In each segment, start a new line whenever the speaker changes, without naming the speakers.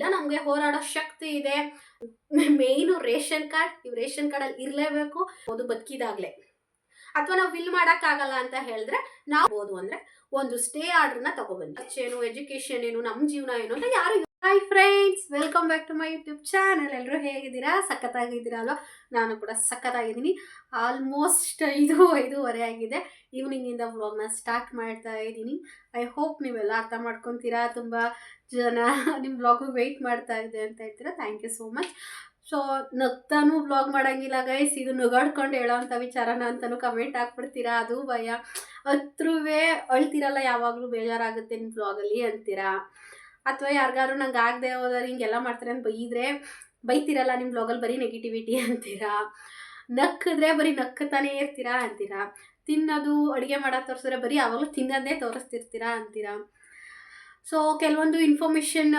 ಇಲ್ಲ, ನಮಗೆ ಹೋರಾಡೋ ಶಕ್ತಿ ಇದೆ. ಮೇನ್ ರೇಷನ್ ಕಾರ್ಡ್ ನೀವು ರೇಷನ್ ಕಾರ್ಡಲ್ಲಿ ಇರಲೇಬೇಕು. ಅದು ಬದುಕಿದಾಗಲೇ. ಅಥವಾ ನಾವು ವಿಲ್ ಮಾಡೋಕ್ಕಾಗಲ್ಲ ಅಂತ ಹೇಳಿದ್ರೆ ನಾವು ಓದು ಅಂದರೆ ಒಂದು ಸ್ಟೇ ಆರ್ಡ್ರನ್ನ ತಗೊಬಂದು ಏನು ಎಜುಕೇಷನ್ ಏನು ನಮ್ಮ ಜೀವನ ಏನು ಅಂತ ಯಾರು hi friends welcome back to my YouTube channel ಎಲ್ಲರೂ ಹೇಗಿದ್ದೀರಾ? ಸಖತ್ತಾಗಿದ್ದೀರಾ ಅಲ್ವಾ? ನಾನು ಕೂಡ ಸಖತ್ತಾಗಿದ್ದೀನಿ. ಆಲ್ಮೋಸ್ಟ್ ಐದು ಐದೂವರೆ ಆಗಿದೆ. ಈವ್ನಿಂಗಿಂದ ವ್ಲಾಗ್ನ ಸ್ಟಾರ್ಟ್ ಮಾಡ್ತಾ ಇದ್ದೀನಿ. ಐ ಹೋಪ್ ನೀವೆಲ್ಲ ಅರ್ಥ ಮಾಡ್ಕೊತೀರಾ? ತುಂಬ ಜನ ನಿಮ್ಮ ವ್ಲಾಗು ವೆಯ್ಟ್ ಮಾಡ್ತಾ ಇದೆ ಅಂತ ಹೇಳ್ತೀರಾ? Thank you so much so ನಗ್ತಾನು vlog ಮಾಡೋಂಗಿಲ್ಲ ಗೈಸ್ ಇದು ನಗಾಡ್ಕೊಂಡು ಹೇಳೋವಂಥ ವಿಚಾರನ ಅಂತಲೂ ಕಮೆಂಟ್ ಹಾಕ್ಬಿಡ್ತೀರಾ? ಅದು ಭಯ. ಹತ್ರವೇ ಅಳ್ತಿರಲ್ಲ ಯಾವಾಗಲೂ ಬೇಜಾರಾಗುತ್ತೆ ನಿಮ್ಮ ವ್ಲಾಗಲ್ಲಿ ಅಂತೀರಾ? ಅಥವಾ ಯಾರಿಗಾದ್ರು ನಂಗೆ ಆಗದೆ ಹೋದ್ರೆ ಹಿಂಗೆಲ್ಲ ಮಾಡ್ತಾರೆ ಅಂತ ಬೈದ್ರೆ, ಬೈತಿರಲ್ಲ ನಿಮ್ಮ ಬ್ಲಾಗಲ್ಲಿ ಬರೀ ನೆಗೆಟಿವಿಟಿ ಅಂತೀರಾ? ನಕ್ಕಿದ್ರೆ ಬರೀ ನಕ್ಕತಾನೇ ಇರ್ತೀರಾ ಅಂತೀರಾ? ತಿನ್ನೋದು, ಅಡುಗೆ ಮಾಡೋದು ತೋರಿಸಿದ್ರೆ ಬರೀ ಅವಾಗಲೂ ತಿನ್ನೋದೇ ತೋರಿಸ್ತಿರ್ತೀರಾ ಅಂತೀರಾ? ಸೊ ಕೆಲವೊಂದು ಇನ್ಫಾರ್ಮೇಷನ್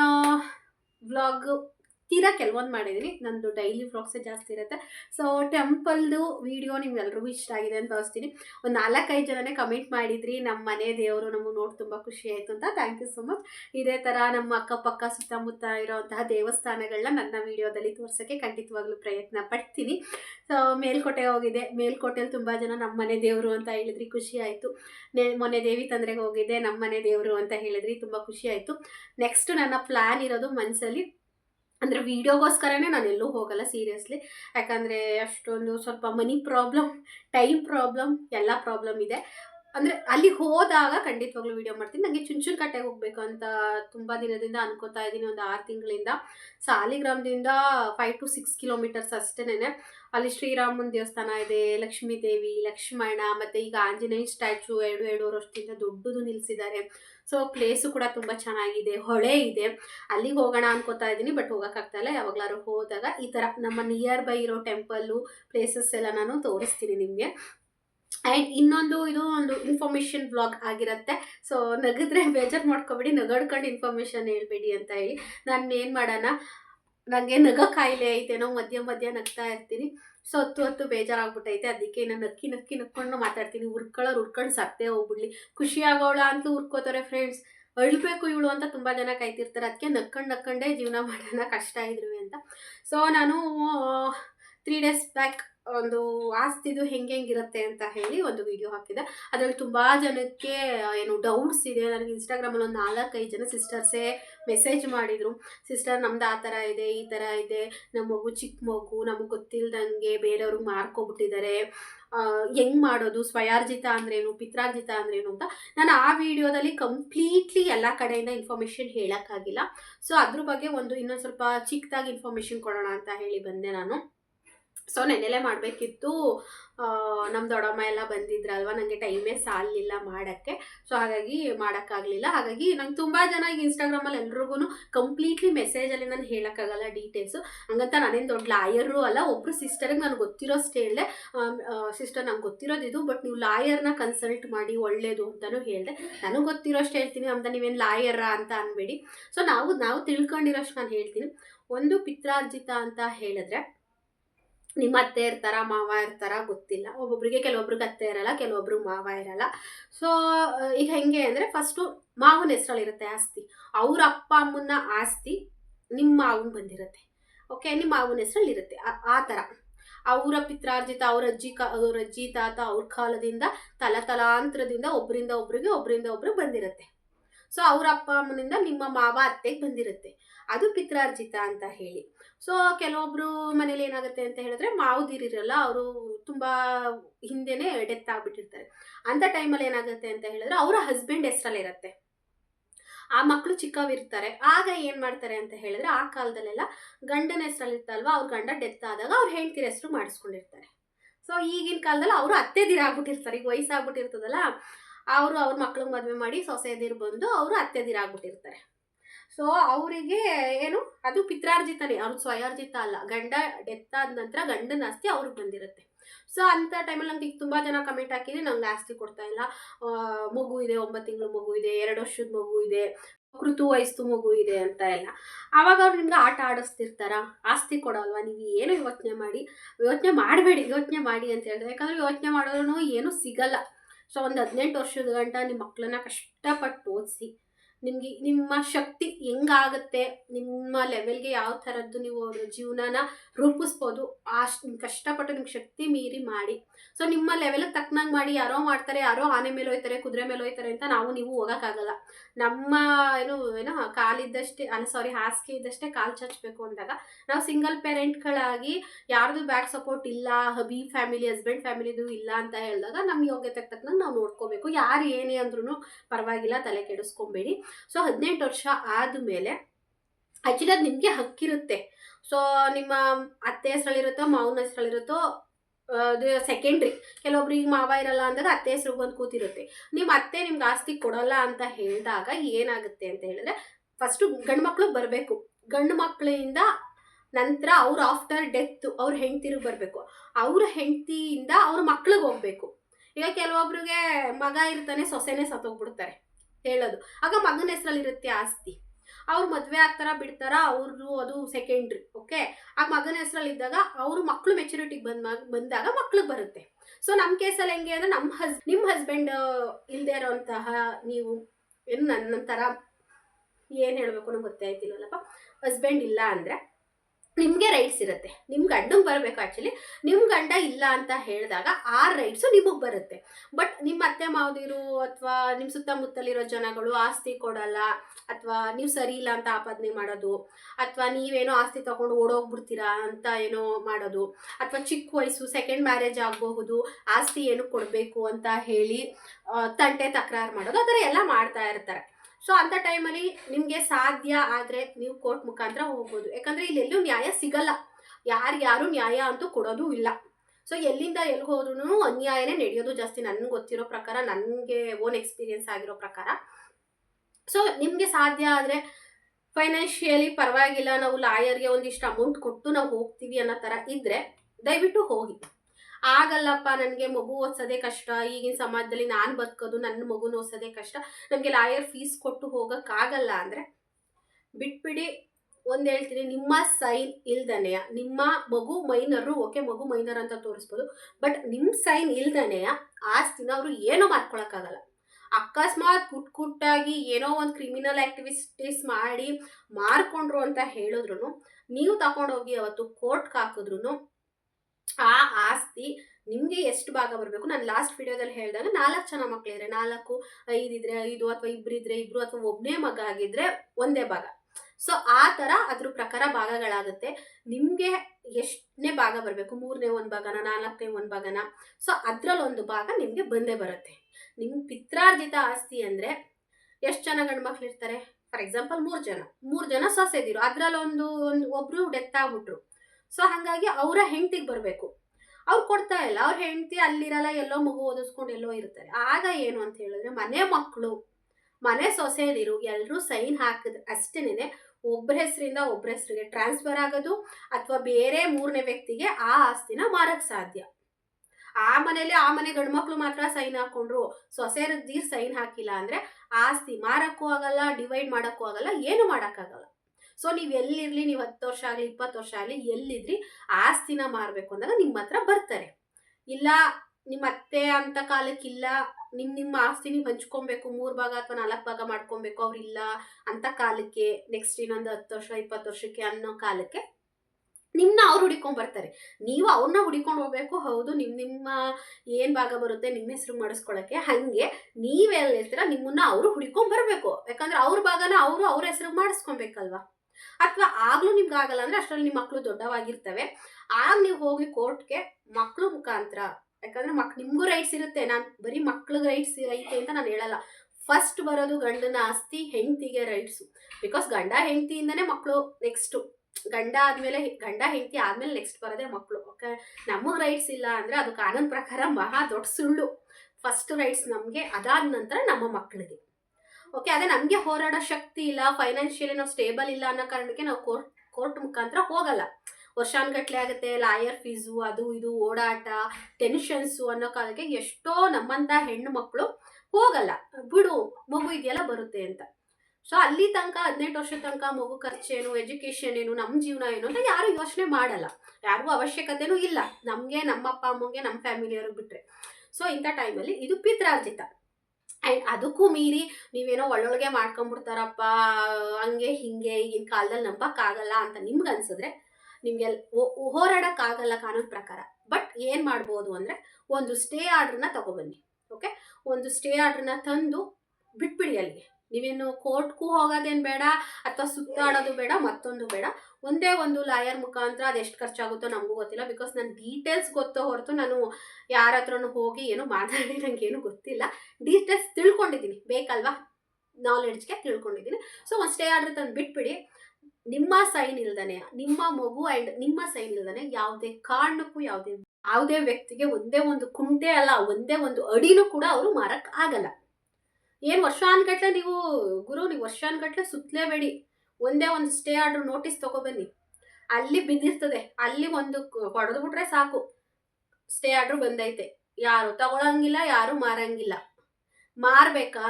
ವ್ಲಾಗ್ ತೀರಾ ಕೆಲವೊಂದು ಮಾಡಿದ್ದೀನಿ ನಂದು ಡೈಲಿ ವ್ಲಾಗ್ಸೇ ಜಾಸ್ತಿ ಇರುತ್ತೆ. ಸೊ ಟೆಂಪಲ್ದು ವಿಡಿಯೋ ನಿಮ್ಗೆಲ್ರಿಗೂ ಇಷ್ಟ ಆಗಿದೆ ಅಂತ ಭಾವಿಸ್ತೀನಿ ಒಂದು ನಾಲ್ಕೈದು ಜನನೇ ಕಮೆಂಟ್ ಮಾಡಿದ್ರಿ. ನಮ್ಮ ಮನೆ ದೇವರು ನಮಗೆ ನೋಡಿ ತುಂಬ ಖುಷಿ ಆಯಿತು ಅಂತ. ಥ್ಯಾಂಕ್ ಯು ಸೊ ಮಚ್ ಇದೇ ಥರ ನಮ್ಮ ಅಕ್ಕಪಕ್ಕ, ಸುತ್ತಮುತ್ತ ಇರೋವಂತಹ ದೇವಸ್ಥಾನಗಳನ್ನ ನನ್ನ ವಿಡಿಯೋದಲ್ಲಿ ತೋರ್ಸೋಕ್ಕೆ ಖಂಡಿತವಾಗ್ಲೂ ಪ್ರಯತ್ನ ಪಡ್ತೀನಿ. ಸೊ ಮೇಲ್ಕೋಟೆ ಹೋಗಿದೆ. ಮೇಲ್ಕೋಟೆಯಲ್ಲಿ ತುಂಬ ಜನ ನಮ್ಮ ಮನೆ ದೇವರು ಅಂತ ಹೇಳಿದ್ರಿ. ಖುಷಿ ಆಯಿತು. ನೆ, ಮೊನ್ನೆ ದೇವಿ ತಂದ್ರೆಗೆ ಹೋಗಿದ್ದೆ. ನಮ್ಮ ಮನೆ ದೇವರು ಅಂತ ಹೇಳಿದ್ರಿ. ತುಂಬ ಖುಷಿ ಆಯಿತು. ನೆಕ್ಸ್ಟ್ ನನ್ನ ಪ್ಲ್ಯಾನ್ ಇರೋದು ಮನಸ್ಸಲ್ಲಿ ಅಂದರೆ ವೀಡಿಯೋಗೋಸ್ಕರನೇ ನಾನು ಎಲ್ಲೂ ಹೋಗಲ್ಲ ಸೀರಿಯಸ್ಲಿ ಯಾಕಂದರೆ ಅಷ್ಟೊಂದು ಸ್ವಲ್ಪ ಮನಿ ಪ್ರಾಬ್ಲಮ್ ಟೈಮ್ ಪ್ರಾಬ್ಲಮ್ ಎಲ್ಲ ಪ್ರಾಬ್ಲಮ್ ಇದೆ. ಅಂದರೆ ಅಲ್ಲಿ ಹೋದಾಗ ಖಂಡಿತವಾಗ್ಲೂ ವೀಡಿಯೋ ಮಾಡ್ತೀನಿ. ನನಗೆ ಚುಂಚುನಕಟ್ಟೆಗೆ ಹೋಗಬೇಕು ಅಂತ ತುಂಬ ದಿನದಿಂದ ಅನ್ಕೋತಾ ಇದ್ದೀನಿ. ಒಂದು ಆರು ತಿಂಗಳಿಂದ. ಸಾಲಿಗ್ರಾಮದಿಂದ ಫೈವ್ ಟು ಸಿಕ್ಸ್ ಕಿಲೋಮೀಟರ್ಸ್ ಅಷ್ಟೇನೆ ಅಲ್ಲಿ ಶ್ರೀರಾಮನ ದೇವಸ್ಥಾನ ಇದೆ ಲಕ್ಷ್ಮೀ ದೇವಿ ಲಕ್ಷ್ಮಣ, ಮತ್ತು ಈಗ ಆಂಜನೇಯ ಸ್ಟ್ಯಾಚು ಎರಡು ಎರಡು ವರ್ಷದಿಂದ ದೊಡ್ಡದು ನಿಲ್ಲಿಸಿದ್ದಾರೆ ಸೊ ಪ್ಲೇಸು ಕೂಡ ತುಂಬ ಚೆನ್ನಾಗಿದೆ, ಹೊಳೆ ಇದೆ. ಅಲ್ಲಿಗೆ ಹೋಗೋಣ ಅನ್ಕೋತಾ ಇದ್ದೀನಿ ಬಟ್ ಹೋಗೋಕ್ಕಾಗ್ತಾ ಇಲ್ಲ. ಹೋದಾಗ ಈ ಥರ ನಮ್ಮ ನಿಯರ್ ಬೈ ಇರೋ ಟೆಂಪಲ್ಲು ಪ್ಲೇಸಸ್ ಎಲ್ಲ ನಾನು ತೋರಿಸ್ತೀನಿ ನಿಮಗೆ. ಆ್ಯಂಡ್ ಇನ್ನೊಂದು, ಇದು ಒಂದು ಇನ್ಫಾರ್ಮೇಷನ್ ಬ್ಲಾಗ್ ಆಗಿರುತ್ತೆ. ಸೊ ನಗದ್ರೆ ಬೇಜಾರು ಮಾಡ್ಕೊಬೇಡಿ, ನಗಡ್ಕೊಂಡು ಇನ್ಫಾರ್ಮೇಷನ್ ಹೇಳ್ಬೇಡಿ ಅಂತ ಹೇಳಿ. ನಾನು ಏನು ಮಾಡೋಣ? ನನಗೆ ನಗ ಕಾಯಿಲೆ ಐತೇನೋ, ಮಧ್ಯ ಮಧ್ಯ ನಗ್ತಾ ಇರ್ತೀನಿ. ಸೊ ಹತ್ತು ಹೊತ್ತು ಬೇಜಾರಾಗ್ಬಿಟ್ಟೈತೆ. ಅದಕ್ಕೆ ನಾನು ನಕ್ಕಿ ನಕ್ಕಿ ನಕ್ಕೊಂಡು ಮಾತಾಡ್ತೀನಿ. ಉರ್ಕೊಳ್ಳೋರು ಉರ್ಕೊಂಡು ಸತ್ತೇ ಹೋಗ್ಬಿಡ್ಲಿ. ಖುಷಿ ಆಗೋಳ ಅಂತ ಉರ್ಕೋತಾರೆ ಫ್ರೆಂಡ್ಸ್ ಅಳ್ಬೇಕು ಇವಳು ಅಂತ ತುಂಬ ಜನ ಕಾಯ್ತಿರ್ತಾರೆ. ಅದಕ್ಕೆ ನಕ್ಕೊಂಡು ನಕ್ಕೊಂಡೇ ಜೀವನ ಮಾಡೋಣ ಕಷ್ಟ ಇದ್ರು ಅಂತ. ಸೊ ನಾನು ತ್ರೀ ಡೇಸ್ ಬ್ಯಾಕ್ ಒಂದು ಆಸ್ತಿದು ಹೆಂಗೆ ಹೆಂಗಿರುತ್ತೆ ಅಂತ ಹೇಳಿ ಒಂದು ವಿಡಿಯೋ ಹಾಕಿದೆ. ಅದರಲ್ಲಿ ತುಂಬ ಜನಕ್ಕೆ ಏನು ಡೌಟ್ಸ್ ಇದೆ. ನನಗೆ ಇನ್ಸ್ಟಾಗ್ರಾಮಲ್ಲಿ ಒಂದು ನಾಲ್ಕೈದು ಜನ ಸಿಸ್ಟರ್ಸೇ ಮೆಸೇಜ್ ಮಾಡಿದರು. ಸಿಸ್ಟರ್ ನಮ್ದು ಆ ಥರ ಇದೆ, ಈ ಥರ ಇದೆ. ನಮ್ಮ ಮಗು ಚಿಕ್ಕ ಮಗು, ನಮಗೆ ಗೊತ್ತಿಲ್ದಂಗೆ ಬೇರೆಯವ್ರಿಗೆ ಮಾರ್ಕೊಬಿಟ್ಟಿದ್ದಾರೆ. ಹೆಂಗೆ ಮಾಡೋದು? ಸ್ವಯಾರ್ಜಿತ ಅಂದ್ರೇನು? ಪಿತ್ರಾರ್ಜಿತ ಅಂದ್ರೇನು? ಅಂತ. ನಾನು ಆ ವಿಡಿಯೋದಲ್ಲಿ ಕಂಪ್ಲೀಟ್ಲಿ ಎಲ್ಲ ಕಡೆಯಿಂದ ಇನ್ಫಾರ್ಮೇಷನ್ ಹೇಳೋಕ್ಕಾಗಿಲ್ಲ. ಸೊ ಅದ್ರ ಬಗ್ಗೆ ಒಂದು ಇನ್ನೊಂದು ಸ್ವಲ್ಪ ಚಿಕ್ಕದಾಗಿ ಇನ್ಫಾರ್ಮೇಷನ್ ಕೊಡೋಣ ಅಂತ ಹೇಳಿ ಬಂದೆ ನಾನು. ಸೊ ನೆನೆಲೆ ಮಾಡಬೇಕಿತ್ತು. ನಮ್ಮ ದೊಡ್ಡಮ್ಮ ಎಲ್ಲ ಬಂದಿದ್ರಲ್ವ? ನನಗೆ ಟೈಮೇ ಸಾಲಿಲ್ಲ ಮಾಡೋಕ್ಕೆ. ಸೊ ಹಾಗಾಗಿ ಮಾಡೋಕ್ಕಾಗಲಿಲ್ಲ. ಹಾಗಾಗಿ ನಂಗೆ ತುಂಬ ಜನ ಈಗ ಇನ್ಸ್ಟಾಗ್ರಾಮಲ್ಲಿ ಎಲ್ರಿಗೂ ಕಂಪ್ಲೀಟ್ಲಿ ಮೆಸೇಜಲ್ಲಿ ನಾನು ಹೇಳೋಕ್ಕಾಗಲ್ಲ ಡೀಟೇಲ್ಸು ಹಂಗಂತ ನಾನೇನು ದೊಡ್ಡ ಲಾಯರು ಅಲ್ಲ ಒಬ್ಬರು ಸಿಸ್ಟರಿಗೆ ನನಗೆ ಗೊತ್ತಿರೋಷ್ಟು ಹೇಳಿದೆ ಸಿಸ್ಟರ್ ನಂಗೆ ಗೊತ್ತಿರೋದಿದು ಬಟ್ ನೀವು ಲಾಯರ್ನ ಕನ್ಸಲ್ಟ್ ಮಾಡಿ, ಒಳ್ಳೇದು ಅಂತಲೂ ಹೇಳಿದೆ. ನನಗೆ ಗೊತ್ತಿರೋಷ್ಟು ಹೇಳ್ತೀನಿ ಅಂತ ನೀವೇನು ಲಾಯರ ಅಂತ ಅನ್ಬೇಡಿ. ಸೊ ನಾವು ನಾವು ತಿಳ್ಕೊಂಡಿರೋಷ್ಟು ನಾನು ಹೇಳ್ತೀನಿ. ಒಂದು ಪಿತ್ರಾರ್ಜಿತ ಅಂತ ಹೇಳಿದ್ರೆ ನಿಮ್ಮ ಅತ್ತೆ ಇರ್ತಾರ, ಮಾವ ಇರ್ತಾರ ಗೊತ್ತಿಲ್ಲ. ಒಬ್ಬೊಬ್ರಿಗೆ ಕೆಲವೊಬ್ರಿಗೆ ಅತ್ತೆ ಇರಲ್ಲ, ಕೆಲವೊಬ್ರು ಮಾವ ಇರಲ್ಲ. ಸೊ ಈಗ ಹೆಂಗೆ ಅಂದರೆ ಫಸ್ಟು ಮಾವನ ಹೆಸ್ರಲ್ಲಿರುತ್ತೆ ಆಸ್ತಿ. ಅವ್ರ ಅಪ್ಪ ಅಮ್ಮನ ಆಸ್ತಿ ನಿಮ್ಮ ಮಾವನ್ ಬಂದಿರುತ್ತೆ. ಓಕೆ ನಿಮ್ಮ ಮಾವನ ಹೆಸ್ರಲ್ಲಿರುತ್ತೆ. ಆ ಥರ ಅವರ ಪಿತ್ರಾರ್ಜಿತ, ಅವ್ರ ಅಜ್ಜಿ ಕಾ, ಅವ್ರ ಅಜ್ಜಿ ತಾತ ಅವ್ರ ಕಾಲದಿಂದ ತಲ ತಲಾಂತರದಿಂದ ಒಬ್ಬರಿಂದ ಒಬ್ರಿಗೆ ಒಬ್ಬರಿಂದ ಒಬ್ರಿಗೆ ಬಂದಿರುತ್ತೆ. ಸೊ ಅವ್ರ ಅಪ್ಪ ಅಮ್ಮನಿಂದ ನಿಮ್ಮ ಮಾವ ಅತ್ತೆಗೆ ಬಂದಿರುತ್ತೆ. ಅದು ಪಿತ್ರಾರ್ಜಿತ ಅಂತ ಹೇಳಿ. ಸೊ ಕೆಲವೊಬ್ರು ಮನೇಲಿ ಏನಾಗುತ್ತೆ ಅಂತ ಹೇಳಿದ್ರೆ ಮಾವುದಿರಿರಲ್ಲ, ಅವರು ತುಂಬ ಹಿಂದೆನೇ ಡೆತ್ ಆಗಿಬಿಟ್ಟಿರ್ತಾರೆ. ಅಂಥ ಟೈಮಲ್ಲಿ ಏನಾಗುತ್ತೆ ಅಂತ ಹೇಳಿದ್ರೆ ಅವರ ಹಸ್ಬೆಂಡ್ ಹೆಸ್ರಲ್ಲಿರುತ್ತೆ. ಆ ಮಕ್ಕಳು ಚಿಕ್ಕವಿರ್ತಾರೆ ಆಗ ಏನು ಮಾಡ್ತಾರೆ ಅಂತ ಹೇಳಿದ್ರೆ ಆ ಕಾಲದಲ್ಲೆಲ್ಲ ಗಂಡನ ಹೆಸ್ರಲ್ಲಿರ್ತಲ್ವ ಅವ್ರ ಗಂಡ ಡೆತ್ ಆದಾಗ ಅವ್ರು ಹೆಂಡ್ತಿರ ಹೆಸರು ಮಾಡಿಸ್ಕೊಂಡಿರ್ತಾರೆ. ಸೊ ಈಗಿನ ಕಾಲದಲ್ಲಿ ಅವರು ಅತ್ತೆದಿರ ಆಗ್ಬಿಟ್ಟಿರ್ತಾರೆ. ಈಗ ವಯಸ್ಸಾಗ್ಬಿಟ್ಟಿರ್ತದಲ್ಲ, ಅವರು ಅವ್ರ ಮಕ್ಳಿಗೆ ಮದುವೆ ಮಾಡಿ ಸೊಸೆದಿರು ಬಂದು ಅವರು ಅತ್ತೆದಿರ ಆಗ್ಬಿಟ್ಟಿರ್ತಾರೆ. ಸೊ ಅವರಿಗೆ ಏನು? ಅದು ಪಿತ್ರಾರ್ಜಿತನೇ. ಅವ್ರ ಸ್ವಯಾರ್ಜಿತ ಅಲ್ಲ. ಗಂಡ ಡೆತ್ ಆದ ನಂತರ ಗಂಡನ ಆಸ್ತಿ ಅವ್ರಿಗೆ ಬಂದಿರುತ್ತೆ. ಸೊ ಅಂಥ ಟೈಮಲ್ಲಿ ನಂಗೆ ಈಗ ತುಂಬ ಜನ ಕಮೆಂಟ್ ಹಾಕಿದ್ರೆ ನಂಗೆ ಆಸ್ತಿ ಕೊಡ್ತಾ ಇಲ್ಲ. ಮಗು ಇದೆ, ಒಂಬತ್ತು ತಿಂಗಳು ಮಗು ಇದೆ, ಎರಡು ವರ್ಷದ ಮಗು ಇದೆ ಋತು ವಯಸ್ಸು ಮಗು ಇದೆ ಅಂತ ಎಲ್ಲ. ಆವಾಗ ಅವ್ರು ನಿಮ್ಗೆ ಆಟ ಆಡಿಸ್ತಿರ್ತಾರ? ಆಸ್ತಿ ಕೊಡೋಲ್ವಾ? ನೀವು ಏನು ಯೋಚನೆ ಮಾಡಿ? ಯೋಚನೆ ಮಾಡಬೇಡಿ, ಯೋಚನೆ ಮಾಡಿ ಅಂತ ಹೇಳಿದ್ರೆ ಯಾಕಂದರೆ ಯೋಚನೆ ಮಾಡೋದ್ರೂ ಏನೂ ಸಿಗಲ್ಲ. ಸೊ ಒಂದು ಹದಿನೆಂಟು ವರ್ಷದ ಗಂಟ ನಿಮ್ಮ ಮಕ್ಕಳನ್ನ ಕಷ್ಟಪಟ್ಟು ಓದಿಸಿ ನಿಮಗೆ ನಿಮ್ಮ ಶಕ್ತಿ ಹೆಂಗಾಗುತ್ತೆ, ನಿಮ್ಮ ಲೆವೆಲ್ಗೆ ಯಾವ ಥರದ್ದು ನೀವು ಅವರ ಜೀವನನ ರೂಪಿಸ್ಬೋದು ನಿಮ್ಗೆ ಕಷ್ಟಪಟ್ಟು ನಿಮ್ಗೆ ಶಕ್ತಿ ಮೀರಿ ಮಾಡಿ. ಸೊ ನಿಮ್ಮ ಲೆವೆಲ್ಗೆ ತಕ್ಕನಾಗಿ ಮಾಡಿ ಯಾರೋ ಮಾಡ್ತಾರೆ, ಯಾರೋ ಆನೆ ಮೇಲೆ ಹೋಯ್ತಾರೆ, ಕುದುರೆ ಮೇಲೆ ಹೋಯ್ತಾರೆ ಅಂತ ನಾವು ನೀವು ಹೋಗೋಕ್ಕಾಗಲ್ಲ. ನಮ್ಮ ಏನು, ಏನೋ, ಕಾಲಿದ್ದಷ್ಟೇ, ಅಲ್ಲ ಸಾರಿ ಹಾಸಿಗೆ ಇದ್ದಷ್ಟೇ ಕಾಲು ಚಚ್ಚಬೇಕು ಅಂದಾಗ ನಾವು ಸಿಂಗಲ್ ಪೇರೆಂಟ್ಗಳಾಗಿ ಯಾರ್ದು ಬ್ಯಾಕ್ ಸಪೋರ್ಟ್ ಇಲ್ಲ ಹಬಿ ಫ್ಯಾಮಿಲಿ ಹಸ್ಬೆಂಡ್ ಫ್ಯಾಮಿಲಿದು ಇಲ್ಲ ಅಂತ ಹೇಳಿದಾಗ ನಮ್ಮ ಯೋಗ್ಯತೆಗೆ ತಕ್ಕನಾಗಿ ನಾವು ನೋಡ್ಕೋಬೇಕು. ಯಾರು ಏನೇ ಅಂದ್ರೂ ಪರವಾಗಿಲ್ಲ, ತಲೆ ಕೆಡಿಸ್ಕೊಬೇಡಿ. ಸೊ ಹದಿನೆಂಟು ವರ್ಷ ಆದಮೇಲೆ ಆ್ಯಕ್ಚುಲಿ ಅದು ನಿಮಗೆ ಹಕ್ಕಿರುತ್ತೆ. ಸೊ ನಿಮ್ಮ ಅತ್ತೆ ಹೆಸರಲ್ಲಿರುತ್ತೋ, ಮಾವನ ಹೆಸರಲ್ಲಿರುತ್ತೋ ಅದು ಸೆಕೆಂಡ್ರಿ ಕೆಲವೊಬ್ರಿಗೆ ಮಾವ ಇರಲ್ಲ ಅಂದಾಗ ಅತ್ತೆ ಹೆಸ್ರಿಗೆ ಬಂದು ಕೂತಿರುತ್ತೆ. ನಿಮ್ಮ ಅತ್ತೆ ನಿಮ್ಗೆ ಆಸ್ತಿ ಕೊಡಲ್ಲ ಅಂತ ಹೇಳಿದಾಗ ಏನಾಗುತ್ತೆ ಅಂತ ಹೇಳಿದ್ರೆ ಫಸ್ಟು ಗಂಡು ಮಕ್ಳು ಬರಬೇಕು. ಗಂಡು ಮಕ್ಕಳಿಂದ ನಂತರ ಅವ್ರು ಆಫ್ಟರ್ ಡೆತ್ ಅವ್ರ ಹೆಂಡ್ತಿರಿಗೆ ಬರಬೇಕು. ಅವ್ರ ಹೆಂಡ್ತಿಯಿಂದ ಅವ್ರ ಮಕ್ಳಿಗೆ ಹೋಗ್ಬೇಕು. ಈಗ ಕೆಲವೊಬ್ರಿಗೆ ಮಗ ಇರ್ತಾನೆ, ಸೊಸೆನೇ ಸತ್ತೋಗ್ಬಿಡ್ತಾರೆ. ಹೇಳೋದು. ಆಗ ಮಗನ ಹೆಸರಲ್ಲಿರುತ್ತೆ ಆಸ್ತಿ. ಅವ್ರು ಮದುವೆ ಆಗ್ತಾರ, ಬಿಡ್ತಾರ, ಅವ್ರದ್ದು ಅದು ಸೆಕೆಂಡ್ರಿ ಓಕೆ ಆ ಮಗನ ಹೆಸರಲ್ಲಿದ್ದಾಗ ಅವರು ಮಕ್ಕಳು ಮೆಚುರಿಟಿಗೆ ಬಂದ ಬಂದಾಗ ಮಕ್ಳಿಗೆ ಬರುತ್ತೆ. ಸೊ ನಮ್ಮ ಕೇಸಲ್ಲಿ ಹೆಂಗೆ ಅಂದರೆ ನಮ್ಮ ಹಸ್ ನಿಮ್ಮ ಹಸ್ಬೆಂಡ್ ಇಲ್ಲದೆ ಇರೋಂತಹ ನೀವು, ಏನು ನನ್ನ ಥರ ಏನು ಹೇಳಬೇಕು ನಂಗೆ ಗೊತ್ತೇ ಹಸ್ಬೆಂಡ್ ಇಲ್ಲ ಅಂದರೆ ನಿಮಗೆ ರೈಟ್ಸ್ ಇರುತ್ತೆ. ನಿಮ್ಮ ಗಂಡಂಗೆ ಬರಬೇಕು ಆ್ಯಕ್ಚುಲಿ ನಿಮ್ಮ ಗಂಡ ಇಲ್ಲ ಅಂತ ಹೇಳಿದಾಗ ಆ ರೈಟ್ಸು ನಿಮಗೆ ಬರುತ್ತೆ. ಬಟ್ ನಿಮ್ಮ ಅತ್ತೆ ಮಾವದಿರು ಅಥವಾ ನಿಮ್ಮ ಸುತ್ತಮುತ್ತಲಿರೋ ಜನಗಳು ಆಸ್ತಿ ಕೊಡಲ್ಲ ಅಥವಾ ನೀವು ಸರಿ ಇಲ್ಲ ಅಂತ ಆಪಾದನೆ ಮಾಡೋದು ಅಥವಾ ನೀವೇನೋ ಆಸ್ತಿ ತಗೊಂಡು ಓಡೋಗ್ಬಿಡ್ತೀರಾ ಅಂತ ಏನೋ ಮಾಡೋದು ಅಥವಾ ಚಿಕ್ಕ ವಯಸ್ಸು ಸೆಕೆಂಡ್ ಮ್ಯಾರೇಜ್ ಆಗಬಹುದು, ಆಸ್ತಿ ಏನು ಕೊಡಬೇಕು ಅಂತ ಹೇಳಿ ತಂಟೆ ತಕರಾರು ಮಾಡೋದು, ಆ ಥರ ಎಲ್ಲ ಮಾಡ್ತಾ ಇರ್ತಾರೆ. ಸೊ ಅಂಥ ಟೈಮಲ್ಲಿ ನಿಮಗೆ ಸಾಧ್ಯ ಆದರೆ ನೀವು ಕೋರ್ಟ್ ಮುಖಾಂತರ ಹೋಗ್ಬೋದು. ಯಾಕಂದರೆ ಇಲ್ಲೆಲ್ಲೂ ನ್ಯಾಯ ಸಿಗಲ್ಲ. ಯಾರ್ಯಾರು ನ್ಯಾಯ ಅಂತೂ ಕೊಡೋದು ಇಲ್ಲ. ಸೊ ಎಲ್ಲಿಂದ ಎಲ್ಲಿ ಹೋದ್ರೂ ಅನ್ಯಾಯನೇ ನಡೆಯೋದು ಜಾಸ್ತಿ. ನನಗೆ ಗೊತ್ತಿರೋ ಪ್ರಕಾರ, ನನಗೆ ಓನ್ ಎಕ್ಸ್ಪೀರಿಯನ್ಸ್ ಆಗಿರೋ ಪ್ರಕಾರ. ಸೊ ನಿಮಗೆ ಸಾಧ್ಯ ಆದರೆ ಫೈನಾನ್ಷಿಯಲಿ ಪರವಾಗಿಲ್ಲ. ನಾವು ಲಾಯರ್ಗೆ ಒಂದಿಷ್ಟು ಅಮೌಂಟ್ ಕೊಟ್ಟು ನಾವು ಹೋಗ್ತೀವಿ ಅನ್ನೋ ಥರ ಇದ್ದರೆ ದಯವಿಟ್ಟು ಹೋಗಿ. ಆಗಲ್ಲಪ್ಪ, ನನಗೆ ಮಗು ಓದ್ಸೋದೇ ಕಷ್ಟ, ಈಗಿನ ಸಮಾಜದಲ್ಲಿ ನಾನು ಬದುಕೋದು ನನ್ನ ಮಗುನ ಓದಿಸೋದೇ ಕಷ್ಟ ನಮಗೆ ಲಾಯರ್ ಫೀಸ್ ಕೊಟ್ಟು ಹೋಗೋಕ್ಕಾಗಲ್ಲ ಅಂದರೆ ಬಿಟ್ಬಿಡಿ. ಒಂದು ಹೇಳ್ತೀನಿ, ನಿಮ್ಮ ಸೈನ್ ಇಲ್ದನೆಯ? ನಿಮ್ಮ ಮಗು ಮೈನರು ಓಕೆ, ಮಗು ಮೈನರ್ ಅಂತ ತೋರಿಸ್ಬೋದು, ಬಟ್ ನಿಮ್ಮ ಸೈನ್ ಇಲ್ದನೆಯ? ಆಸ್ತಿನ ಅವರು ಏನೂ ಮಾಡ್ಕೊಳಕ್ಕಾಗಲ್ಲ. ಅಕಸ್ಮಾತ್ ಕುಟ್ ಕುಟ್ಟಾಗಿ ಏನೋ ಒಂದು ಕ್ರಿಮಿನಲ್ ಆ್ಯಕ್ಟಿವಿಟೀಸ್ ಮಾಡಿ ಮಾರ್ಕೊಂಡ್ರು ಅಂತ ಹೇಳಿದ್ರು ನೀವು ತಗೊಂಡೋಗಿ ಅವತ್ತು ಕೋರ್ಟ್ಗೆ ಹಾಕಿದ್ರು ಆ ಆಸ್ತಿ ನಿಮಗೆ ಎಷ್ಟು ಭಾಗ ಬರಬೇಕು? ನಾನು ಲಾಸ್ಟ್ ವಿಡಿಯೋದಲ್ಲಿ ಹೇಳಿದಾಗ ನಾಲ್ಕು ಜನ ಮಕ್ಕಳಿದ್ರೆ ನಾಲ್ಕು ಐದಿದ್ರೆ ಐದು ಅಥವಾ ಇಬ್ಬರಿದ್ರೆ ಇಬ್ಬರು ಅಥವಾ ಒಬ್ಬನೇ ಮಗ ಆಗಿದ್ರೆ ಒಂದೇ ಭಾಗ. ಸೊ ಆ ಥರ ಅದ್ರ ಪ್ರಕಾರ ಭಾಗಗಳಾಗುತ್ತೆ. ನಿಮಗೆ ಎಷ್ಟನೇ ಭಾಗ ಬರಬೇಕು? ಮೂರನೇ ಒಂದು ಭಾಗನ, ನಾಲ್ಕನೇ ಒಂದು ಭಾಗನ? ಸೊ ಅದರಲ್ಲಿ ಒಂದು ಭಾಗ ನಿಮಗೆ ಬಂದೇ ಬರುತ್ತೆ. ನಿಮ್ಮ ಪಿತ್ರಾರ್ಜಿತ ಆಸ್ತಿ ಅಂದರೆ ಎಷ್ಟು ಜನ ಗಂಡು ಮಕ್ಳು ಇರ್ತಾರೆ ಫಾರ್ ಎಕ್ಸಾಂಪಲ್ ಮೂರು ಜನ. ಮೂರು ಜನ ಸೊಸೆದಿರು. ಅದರಲ್ಲೊಂದು, ಒಂದು ಒಬ್ಬರು ಡೆತ್ ಆಗ್ಬಿಟ್ರು. ಸೊ ಹಾಗಾಗಿ ಅವರ ಹೆಂಡತಿಗೆ ಬರಬೇಕು. ಅವ್ರು ಕೊಡ್ತಾ ಇಲ್ಲ. ಅವ್ರ ಹೆಂಡತಿ ಅಲ್ಲಿರಲ್ಲ, ಎಲ್ಲೋ ಮಗು ಓದಿಸ್ಕೊಂಡು ಎಲ್ಲೋ ಇರ್ತಾರೆ. ಆಗ ಏನು ಅಂತ ಹೇಳಿದ್ರೆ, ಮನೆ ಮಕ್ಕಳು ಮನೆ ಸೊಸೆಯದಿರು ಎಲ್ಲರೂ ಸೈನ್ ಹಾಕಿದ್ರೆ ಅಷ್ಟೇನೆ ಒಬ್ಬರ ಹೆಸರಿಂದ ಒಬ್ಬರ ಹೆಸರಿಗೆ ಟ್ರಾನ್ಸ್ಫರ್ ಆಗೋದು ಅಥವಾ ಬೇರೆ ಮೂರನೇ ವ್ಯಕ್ತಿಗೆ ಆ ಆಸ್ತಿನ ಮಾರಕ್ಕೆ ಸಾಧ್ಯ. ಆ ಮನೇಲಿ ಆ ಮನೆ ಗಂಡು ಮಕ್ಕಳು ಮಾತ್ರ ಸೈನ್ ಹಾಕೊಂಡ್ರು ಸೊಸೆರದ್ದೀರ್ ಸೈನ್ ಹಾಕಿಲ್ಲ ಅಂದರೆ ಆಸ್ತಿ ಮಾರಕ್ಕೂ ಆಗಲ್ಲ, ಡಿವೈಡ್ ಮಾಡೋಕ್ಕೂ ಆಗಲ್ಲ, ಏನು ಮಾಡೋಕ್ಕಾಗಲ್ಲ. ಸೊ ನೀವು ಎಲ್ಲಿರಲಿ, ನೀವು ಹತ್ತು ವರ್ಷ ಆಗಲಿ, ಇಪ್ಪತ್ತು ವರ್ಷ ಆಗಲಿ, ಎಲ್ಲಿದ್ರಿ, ಆಸ್ತಿನ ಮಾರಬೇಕು ಅಂದಾಗ ನಿಮ್ಮ ಹತ್ರ ಬರ್ತಾರೆ. ಇಲ್ಲ ನಿಮ್ಮ ಅತ್ತೆ ಅಂತ ಕಾಲಕ್ಕಿಲ್ಲ ನಿಮ್ಮ ನಿಮ್ಮ ಆಸ್ತಿ ನೀವು ಹಂಚ್ಕೊಬೇಕು, ಮೂರು ಭಾಗ ಅಥವಾ ನಾಲ್ಕು ಭಾಗ ಮಾಡ್ಕೊಬೇಕು ಅವ್ರಿಲ್ಲ ಅಂತ ಕಾಲಕ್ಕೆ ನೆಕ್ಸ್ಟ್ ಇನ್ನೊಂದು ಹತ್ತು ವರ್ಷ, ಇಪ್ಪತ್ತು ವರ್ಷಕ್ಕೆ ಅನ್ನೋ ಕಾಲಕ್ಕೆ ನಿಮ್ಮನ್ನ ಅವ್ರು ಹುಡಿಕೊಂಡು ಬರ್ತಾರೆ. ನೀವು ಅವ್ರನ್ನ ಹುಡಿಕೊಂಡು ಹೋಗ್ಬೇಕು, ಹೌದು ನಿಮ್ಮ ನಿಮ್ಮ ಏನು ಭಾಗ ಬರುತ್ತೆ ನಿಮ್ಮ ಹೆಸರು ಮಾಡಿಸ್ಕೊಳ್ಳೋಕ್ಕೆ ಹಾಗೆ ನೀವೆಲ್ಲಿರ್ತೀರ ನಿಮ್ಮನ್ನ ಅವರು ಹುಡಿಕೊಂಡ್ ಬರಬೇಕು. ಯಾಕಂದ್ರೆ ಅವ್ರ ಭಾಗನ ಅವರು ಅವ್ರ ಹೆಸರು ಮಾಡಿಸ್ಕೊಬೇಕಲ್ವಾ? ಅಥವಾ ಆಗ್ಲೂ ನಿಮ್ಗೆ ಆಗಲ್ಲ ಅಂದ್ರೆ ಅಷ್ಟರಲ್ಲಿ ನಿಮ್ಮ ಮಕ್ಕಳು ದೊಡ್ಡವಾಗಿರ್ತವೆ. ಆಗ ನೀವು ಹೋಗಿ ಕೋರ್ಟ್ಗೆ ಮಕ್ಕಳು ಮುಖಾಂತರ, ಯಾಕಂದ್ರೆ ಮಕ್, ನಿಮಗೂ ರೈಟ್ಸ್ ಇರುತ್ತೆ. ನಾನು ಬರೀ ಮಕ್ಳಿಗೆ ರೈಟ್ಸ್ ಐತೆ ಅಂತ ನಾನು ಹೇಳಲ್ಲ. ಫಸ್ಟ್ ಬರೋದು ಗಂಡನ ಆಸ್ತಿ, ಹೆಂಡತಿಗೆ ರೈಟ್ಸು ಬಿಕಾಸ್ ಗಂಡ ಹೆಂಡತಿಯಿಂದನೇ ಮಕ್ಕಳು ನೆಕ್ಸ್ಟು ಗಂಡ ಆದಮೇಲೆ, ಗಂಡ ಹೆಂಡತಿ ಆದಮೇಲೆ ನೆಕ್ಸ್ಟ್ ಬರೋದೇ ಮಕ್ಕಳು ಓಕೆ ನಮಗೆ ರೈಟ್ಸ್ ಇಲ್ಲ ಅಂದರೆ ಅದು ಕಾನೂನು ಪ್ರಕಾರ ಮಹಾ ದೊಡ್ಡ ಸುಳ್ಳು. ಫಸ್ಟ್ ರೈಟ್ಸ್ ನಮಗೆ ಅದಾದ ನಂತರ ನಮ್ಮ ಮಕ್ಕಳಿಗೆ ಓಕೆ ಅದೇ ನಮಗೆ ಹೋರಾಡೋ ಶಕ್ತಿ ಇಲ್ಲ ಫೈನಾನ್ಷಿಯಲಿ ನಾವು ಸ್ಟೇಬಲ್ ಇಲ್ಲ ಅನ್ನೋ ಕಾರಣಕ್ಕೆ ನಾವು ಕೋರ್ಟ್ ಕೋರ್ಟ್ ಮುಖಾಂತರ ಹೋಗಲ್ಲ. ವರ್ಷಾನುಗಟ್ಲೆ ಆಗುತ್ತೆ ಲಾಯರ್ ಫೀಸು ಅದು ಇದು, ಓಡಾಟ ಟೆನ್ಷನ್ಸು ಅನ್ನೋ ಕಾಲಕ್ಕೆ ಎಷ್ಟೋ ನಮ್ಮಂಥ ಹೆಣ್ಣು ಮಕ್ಕಳು ಹೋಗಲ್ಲ. ಬಿಡು, ಮಗು ಇದೆಯಲ್ಲ ಬರುತ್ತೆ ಅಂತ. ಸೊ ಅಲ್ಲಿ ತನಕ, ಹದಿನೆಂಟು ವರ್ಷದ ತನಕ ಮಗು ಖರ್ಚೇನು ಎಜುಕೇಷನ್ ಏನು ನಮ್ಮ ಜೀವನ ಏನು ಅಂತ ಯಾರು ಯೋಚನೆ ಮಾಡಲ್ಲ. ಯಾರಿಗೂ ಅವಶ್ಯಕತೆನೂ ಇಲ್ಲ. ನಮಗೆ, ನಮ್ಮ ಅಪ್ಪ, ಅಮ್ಮಗೆ ನಮ್ಮ ಫ್ಯಾಮಿಲಿಯವ್ರಿಗೆ ಬಿಟ್ಟರೆ ಸೊ ಇಂಥ ಟೈಮಲ್ಲಿ ಇದು ಪಿತ್ರಾರ್ಜಿತ. ಆ್ಯಂಡ್ ಅದಕ್ಕೂ ಮೀರಿ ನೀವೇನೋ ಒಳ್ಳೊಳಗೆ ಮಾಡ್ಕೊಂಬಿಡ್ತಾರಪ್ಪ ಹಂಗೆ ಹಿಂಗೆ ಈಗಿನ ಕಾಲದಲ್ಲಿ ನಂಬಕ್ಕಾಗಲ್ಲ ಅಂತ ನಿಮ್ಗೆ ಅನ್ಸಿದ್ರೆ ನಿಮಗೆ ಹೋರಾಡೋಕ್ಕಾಗಲ್ಲ ಕಾನೂನು ಪ್ರಕಾರ. ಬಟ್ ಏನು ಮಾಡ್ಬೋದು ಅಂದರೆ ಒಂದು ಸ್ಟೇ ಆರ್ಡ್ರನ್ನ ತಗೊಬನ್ನಿ ಓಕೆ ಒಂದು ಸ್ಟೇ ಆರ್ಡ್ರನ್ನ ತಂದು ಬಿಟ್ಬಿಡಿ ಅಲ್ಲಿಗೆ. ನೀವೇನು ಕೋರ್ಟ್ಗೂ ಹೋಗೋದೇನು ಬೇಡ ಅಥವಾ ಸುತ್ತಾಡೋದು ಬೇಡ, ಮತ್ತೊಂದು ಬೇಡ. ಒಂದೇ ಒಂದು ಲಾಯರ್ ಮುಖಾಂತರ ಅದೆಷ್ಟು ಖರ್ಚಾಗುತ್ತೋ ನಮಗೂ ಗೊತ್ತಿಲ್ಲ. ಬಿಕಾಸ್ ನನ್ನ ಡೀಟೇಲ್ಸ್ ಗೊತ್ತೋ ಹೊರತು ನಾನು ಯಾರ ಹತ್ರನೂ ಹೋಗಿ ಏನು ಮಾತಾಡಿ ನನಗೇನು ಗೊತ್ತಿಲ್ಲ. ಡೀಟೇಲ್ಸ್ ತಿಳ್ಕೊಂಡಿದ್ದೀನಿ. ಬೇಕಲ್ವಾ? ನಾಲೆಡ್ಜ್ಗೆ ತಿಳ್ಕೊಂಡಿದ್ದೀನಿ. ಸೊ ಒಂದು ಸ್ಟೇ ಆರ್ಡ್ರ್ ತಂದು ಬಿಟ್ಬಿಡಿ. ನಿಮ್ಮ ಸೈನ್ ಇಲ್ದಾನೆ, ನಿಮ್ಮ ಮಗು ಆ್ಯಂಡ್ ನಿಮ್ಮ ಸೈನ್ ಇಲ್ದಾನೆ ಯಾವುದೇ ಕಾರಣಕ್ಕೂ ಯಾವುದೇ ಯಾವುದೇ ವ್ಯಕ್ತಿಗೆ ಒಂದೇ ಒಂದು ಕುಂಟೆ ಅಲ್ಲ, ಒಂದೇ ಒಂದು ಅಡಿನೂ ಕೂಡ ಅವರು ಮಾರಕ್ ಆಗಲ್ಲ ಏನು ವರ್ಷಾನ್ಗಟ್ಲೆ ನೀವು, ಗುರು ನೀವು ವರ್ಷಾನ್ಗಟ್ಲೆ ಸುತ್ತಲೇಬೇಡಿ ಒಂದೇ ಒಂದು ಸ್ಟೇ ಆರ್ಡ್ರ್ ನೋಟಿಸ್ ತೊಗೊಬನ್ನಿ. ಅಲ್ಲಿ ಬಿದ್ದಿರ್ತದೆ. ಅಲ್ಲಿ ಒಂದು ಹೊಡೆದು ಬಿಟ್ರೆ ಸಾಕು. ಸ್ಟೇ ಆರ್ಡ್ರ್ ಬಂದೈತೆ. ಯಾರು ತಗೊಳಂಗಿಲ್ಲ, ಯಾರು ಮಾರಂಗಿಲ್ಲ. ಮಾರಬೇಕಾ?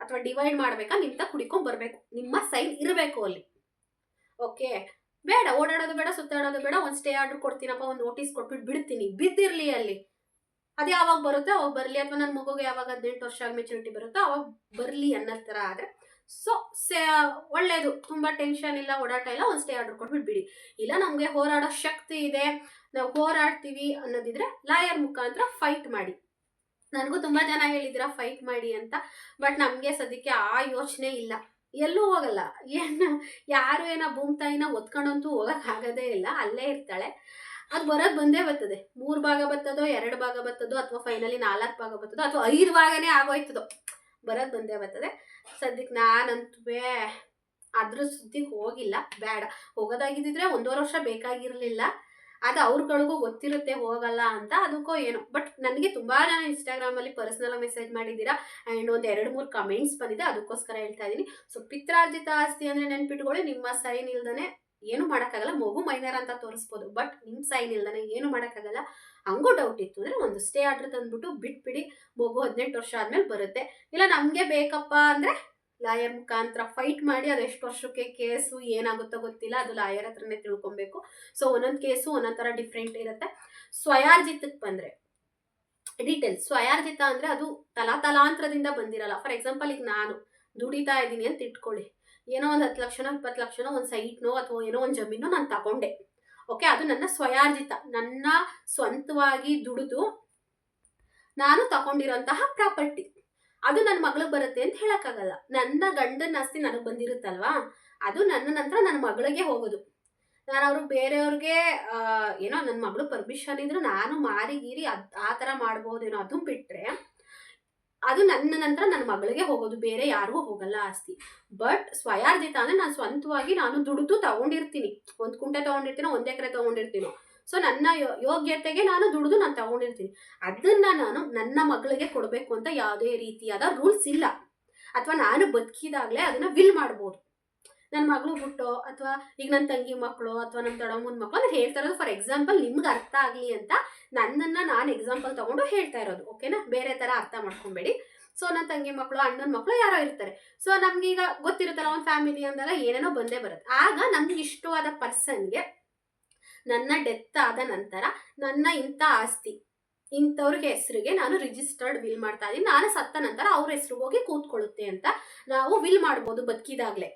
ಅಥವಾ ಡಿವೈಡ್ ಮಾಡಬೇಕಾ? ನಿಮ್ತ ಕುಡಿಕೊಂಡ್ ಬರಬೇಕು. ನಿಮ್ಮ ಸೈನ್ ಇರಬೇಕು ಅಲ್ಲಿ. ಓಕೆ ಬೇಡ, ಓಡಾಡೋದು ಬೇಡ, ಸುತ್ತಾಡೋದು ಬೇಡ. ಒಂದು ಸ್ಟೇ ಆರ್ಡ್ರ್ ಕೊಡ್ತೀನಪ್ಪ, ಒಂದು ನೋಟಿಸ್ ಕೊಟ್ಬಿಟ್ಟು ಬಿಡ್ತೀನಿ. ಬಿದ್ದಿರಲಿ ಅಲ್ಲಿ. ಅದು ಯಾವಾಗ ಬರುತ್ತೆ? ಅವಾಗ ಬರಲಿ ಅಥವಾ ನನ್ನ ಮಗುಗೆ ಯಾವಾಗ ಹದಿನೆಂಟು ವರ್ಷ ಮೆಚುರಿಟಿ ಬರುತ್ತೋ ಅವಾಗ ಬರಲಿ ಅನ್ನೋ ಥರ ಆದರೆ, ಸೊ, ಸೇ ಒಳ್ಳೆಯದು ತುಂಬ ಟೆನ್ಷನ್ ಇಲ್ಲ, ಓಡಾಟ ಇಲ್ಲ, ಒಂದು ಸ್ಟೇ ಆರ್ಡರ್ ಕೊಟ್ಬಿಟ್ಟು ಬಿಡಿ. ಇಲ್ಲ, ನಮಗೆ ಹೋರಾಡೋ ಶಕ್ತಿ ಇದೆ. ನಾವು ಹೋರಾಡ್ತೀವಿ ಅನ್ನೋದಿದ್ರೆ ಲಾಯರ್ ಮುಖಾಂತರ ಫೈಟ್ ಮಾಡಿ. ನನಗೂ ತುಂಬ ಜನ ಹೇಳಿದ್ರ ಫೈಟ್ ಮಾಡಿ ಅಂತ. ಬಟ್ ನಮಗೆ ಸದ್ಯಕ್ಕೆ ಆ ಯೋಚನೆ ಇಲ್ಲ. ಎಲ್ಲೂ ಹೋಗಲ್ಲ. ಏನು, ಯಾರು ಏನೋ ಭೂಮ್ತಾಯಿನ ಒತ್ಕೊಂಡಂತೂ ಹೋಗೋಕ್ಕಾಗೋದೇ ಇಲ್ಲ. ಅಲ್ಲೇ ಇರ್ತಾಳೆ. ಅದು ಬರೋದು ಬಂದೇ ಬರ್ತದೆ. ಮೂರು ಭಾಗ ಬರ್ತದೋ ಎರಡು ಭಾಗ ಬರ್ತದೋ ಅಥವಾ ಫೈನಲಿ ನಾಲ್ಕು ಭಾಗ ಬರ್ತದೋ ಅಥವಾ ಐದು ಭಾಗನೇ ಆಗೋಯ್ತದೋ, ಬರೋದು ಬಂದೇ ಬರ್ತದೆ. ಸದ್ಯಕ್ಕೆ ನಾನಂತೂ ಅದ್ರ ಸುದ್ದಿಗೆ ಹೋಗಿಲ್ಲ, ಬೇಡ. ಹೋಗೋದಾಗಿದ್ದಿದ್ರೆ ಒಂದೂವರೆ ವರ್ಷ ಬೇಕಾಗಿರಲಿಲ್ಲ. ಅದು ಅವ್ರಗಳಿಗೂ ಗೊತ್ತಿರುತ್ತೆ ಹೋಗಲ್ಲ ಅಂತ, ಅದಕ್ಕೋ ಏನೋ. ಬಟ್ ನನಗೆ ತುಂಬ ಜನ ಇನ್ಸ್ಟಾಗ್ರಾಮಲ್ಲಿ ಪರ್ಸ್ನಲ್ ಮೆಸೇಜ್ ಮಾಡಿದ್ದೀರಾ ಆ್ಯಂಡ್ ಒಂದು ಎರಡು ಮೂರು ಕಮೆಂಟ್ಸ್ ಬಂದಿದೆ, ಅದಕ್ಕೋಸ್ಕರ ಹೇಳ್ತಾ ಇದ್ದೀನಿ ಸೊ ಪಿತ್ರಾರ್ಜಿತ ಆಸ್ತಿ ಅಂದರೆ ನೆನ್ಪಿಟ್ಕೊಳ್ಳಿ, ನಿಮ್ಮ ಸೈನ್ ಇಲ್ದೇ ಏನು ಮಾಡೋಕ್ಕಾಗಲ್ಲ, ಮಗು ಮೈನರ್ ಅಂತ ತೋರಿಸ್ಬೋದು. ಬಟ್ ನಿಮ್ಮ ಸೈನ್ ಇಲ್ದಾನೆ ಏನು ಮಾಡೋಕ್ಕಾಗಲ್ಲ. ಹಂಗೂ ಡೌಟ್ ಇತ್ತು. ಅಂದರೆ ಒಂದು ಸ್ಟೇ ಆರ್ಡ್ರ್ ತಂದ್ಬಿಟ್ಟು ಬಿಟ್ಬಿಡಿ, ಮಗು ಹದಿನೆಂಟು ವರ್ಷ ಆದಮೇಲೆ ಬರುತ್ತೆ. ಇಲ್ಲ ನಮಗೆ ಬೇಕಪ್ಪ ಅಂದರೆ ಲಾಯರ್ ಮುಖಾಂತರ ಫೈಟ್ ಮಾಡಿ ಅದು ಎಷ್ಟು ವರ್ಷಕ್ಕೆ ಕೇಸು ಏನಾಗುತ್ತೋ ಗೊತ್ತಿಲ್ಲ. ಅದು ಲಾಯರ್ ಹತ್ರನೇ ತಿಳ್ಕೊಬೇಕು. ಸೊ ಒಂದೊಂದು ಕೇಸು ಒಂದೊಂದು ಥರ ಡಿಫ್ರೆಂಟ್ ಇರುತ್ತೆ. ಸ್ವಯಾರ್ಜಿತಕ್ಕೆ ಬಂದರೆ ಡೀಟೇಲ್ಸ್ ಸ್ವಯಾರ್ಜಿತ ಅಂದರೆ ಅದು ತಲಾ ತಲಾಂತರದಿಂದ ಬಂದಿರಲ್ಲ. ಫಾರ್ ಎಕ್ಸಾಂಪಲ್ ಈಗ ನಾನು ದುಡಿತಾ ಇದ್ದೀನಿ ಅಂತ ಇಟ್ಕೊಳ್ಳಿ. ಏನೋ ಒಂದು ಹತ್ತು ಲಕ್ಷನೋ ಇಪ್ಪತ್ತು ಲಕ್ಷನೋ ಒಂದು ಸೈಟ್ನೋ ಅಥವಾ ಏನೋ ಒಂದು ಜಮೀನೋ ನಾನು ತಗೊಂಡೆ. ಓಕೆ ಅದು ನನ್ನ ಸ್ವಯಾರ್ಜಿತ, ನನ್ನ ಸ್ವಂತವಾಗಿ ದುಡಿದು ನಾನು ತಗೊಂಡಿರೋಂತಹ ಪ್ರಾಪರ್ಟಿ. ಅದು ನನ್ನ ಮಗಳಿಗೆ ಬರುತ್ತೆ ಅಂತ ಹೇಳೋಕ್ಕಾಗಲ್ಲ. ನನ್ನ ಗಂಡನ ಆಸ್ತಿ ನನಗೆ ಬಂದಿರುತ್ತಲ್ವಾ? ಅದು ನನ್ನ ನಂತರ ನನ್ನ ಮಗಳಿಗೆ ಹೋಗೋದು. ನಾನು ಅವರು ಬೇರೆಯವ್ರಿಗೆ ಏನೋ ನನ್ನ ಮಗಳು ಪರ್ಮಿಷನ್ ಇದ್ರೆ ನಾನು ಮಾರಿ ಗೀರಿ ಅದು ಆ ಥರ ಮಾಡ್ಬೋದೇನೋ ಅದು ಬಿಟ್ಟರೆ ಅದು ನನ್ನ ನಂತರ ನನ್ನ ಮಗಳಿಗೆ ಹೋಗೋದು, ಬೇರೆ ಯಾರಿಗೂ ಹೋಗಲ್ಲ ಆಸ್ತಿ. ಬಟ್ ಸ್ವಯಾರ್ಜಿತ ಅಂದರೆ ನಾನು ಸ್ವಂತವಾಗಿ ನಾನು ದುಡಿದು ತಗೊಂಡಿರ್ತೀನಿ. ಒಂದು ಕುಂಟೆ ತೊಗೊಂಡಿರ್ತೀನೋ, ಒಂದು ಎಕರೆ ತೊಗೊಂಡಿರ್ತೀನೋ. ಸೊ ನನ್ನ ಯೋಗ್ಯತೆಗೆ ನಾನು ದುಡಿದು ನಾನು ತಗೊಂಡಿರ್ತೀನಿ. ಅದನ್ನು ನಾನು ನನ್ನ ಮಗಳಿಗೆ ಕೊಡಬೇಕು ಅಂತ ಯಾವುದೇ ರೀತಿಯಾದ ರೂಲ್ಸ್ ಇಲ್ಲ. ಅಥವಾ ನಾನು ಬದುಕಿದಾಗಲೇ ಅದನ್ನು ವಿಲ್ ಮಾಡ್ಬೋದು. ನನ್ನ ಮಗಳು ಬಿಟ್ಟು ಅಥವಾ ಈಗ ನನ್ನ ತಂಗಿ ಮಕ್ಕಳು ಅಥವಾ ನಮ್ಮ ದೊಡ್ಡಮ್ಮನ ಮಕ್ಕಳು ನಾನು ಹೇಳ್ತಾ ಇರೋದು ಫಾರ್ ಎಕ್ಸಾಂಪಲ್ ನಿಮ್ಗೆ ಅರ್ಥ ಆಗಲಿ ಅಂತ ನನ್ನನ್ನು ನಾನು ಎಕ್ಸಾಂಪಲ್ ತೊಗೊಂಡು ಹೇಳ್ತಾ ಇರೋದು ಓಕೆನಾ ಬೇರೆ ಥರ ಅರ್ಥ ಮಾಡ್ಕೊಬೇಡಿ. ಸೊ ನನ್ನ ತಂಗಿ ಮಕ್ಕಳು ಅಣ್ಣನ ಮಕ್ಕಳು ಯಾರೋ ಇರ್ತಾರೆ. ಸೊ ನಮಗೀಗ ಗೊತ್ತಿರುತ್ತಲ್ಲ ಒಂದು ಫ್ಯಾಮಿಲಿ ಅಂದಾಗ ಏನೇನೋ ಬಂದೇ ಬರುತ್ತೆ. ಆಗ ನಮ್ಗೆ ಇಷ್ಟವಾದ ಪರ್ಸನ್ಗೆ ನನ್ನ ಡೆತ್ ಆದ ನಂತರ ನನ್ನ ಇಂಥ ಆಸ್ತಿ, ಇಂಥವ್ರಿಗೆ ಹೆಸರಿಗೆ ನಾನು ರಿಜಿಸ್ಟರ್ಡ್ ವಿಲ್ ಮಾಡ್ತಾ ಇದ್ದೀನಿ. ನಾನು ಸತ್ತ ನಂತರ ಅವ್ರ ಹೆಸರು ಹೋಗಿ ಕೂತ್ಕೊಳ್ಳುತ್ತೆ ಅಂತ ನಾವು ವಿಲ್ ಮಾಡ್ಬೋದು ಬದುಕಿದಾಗಲೇ.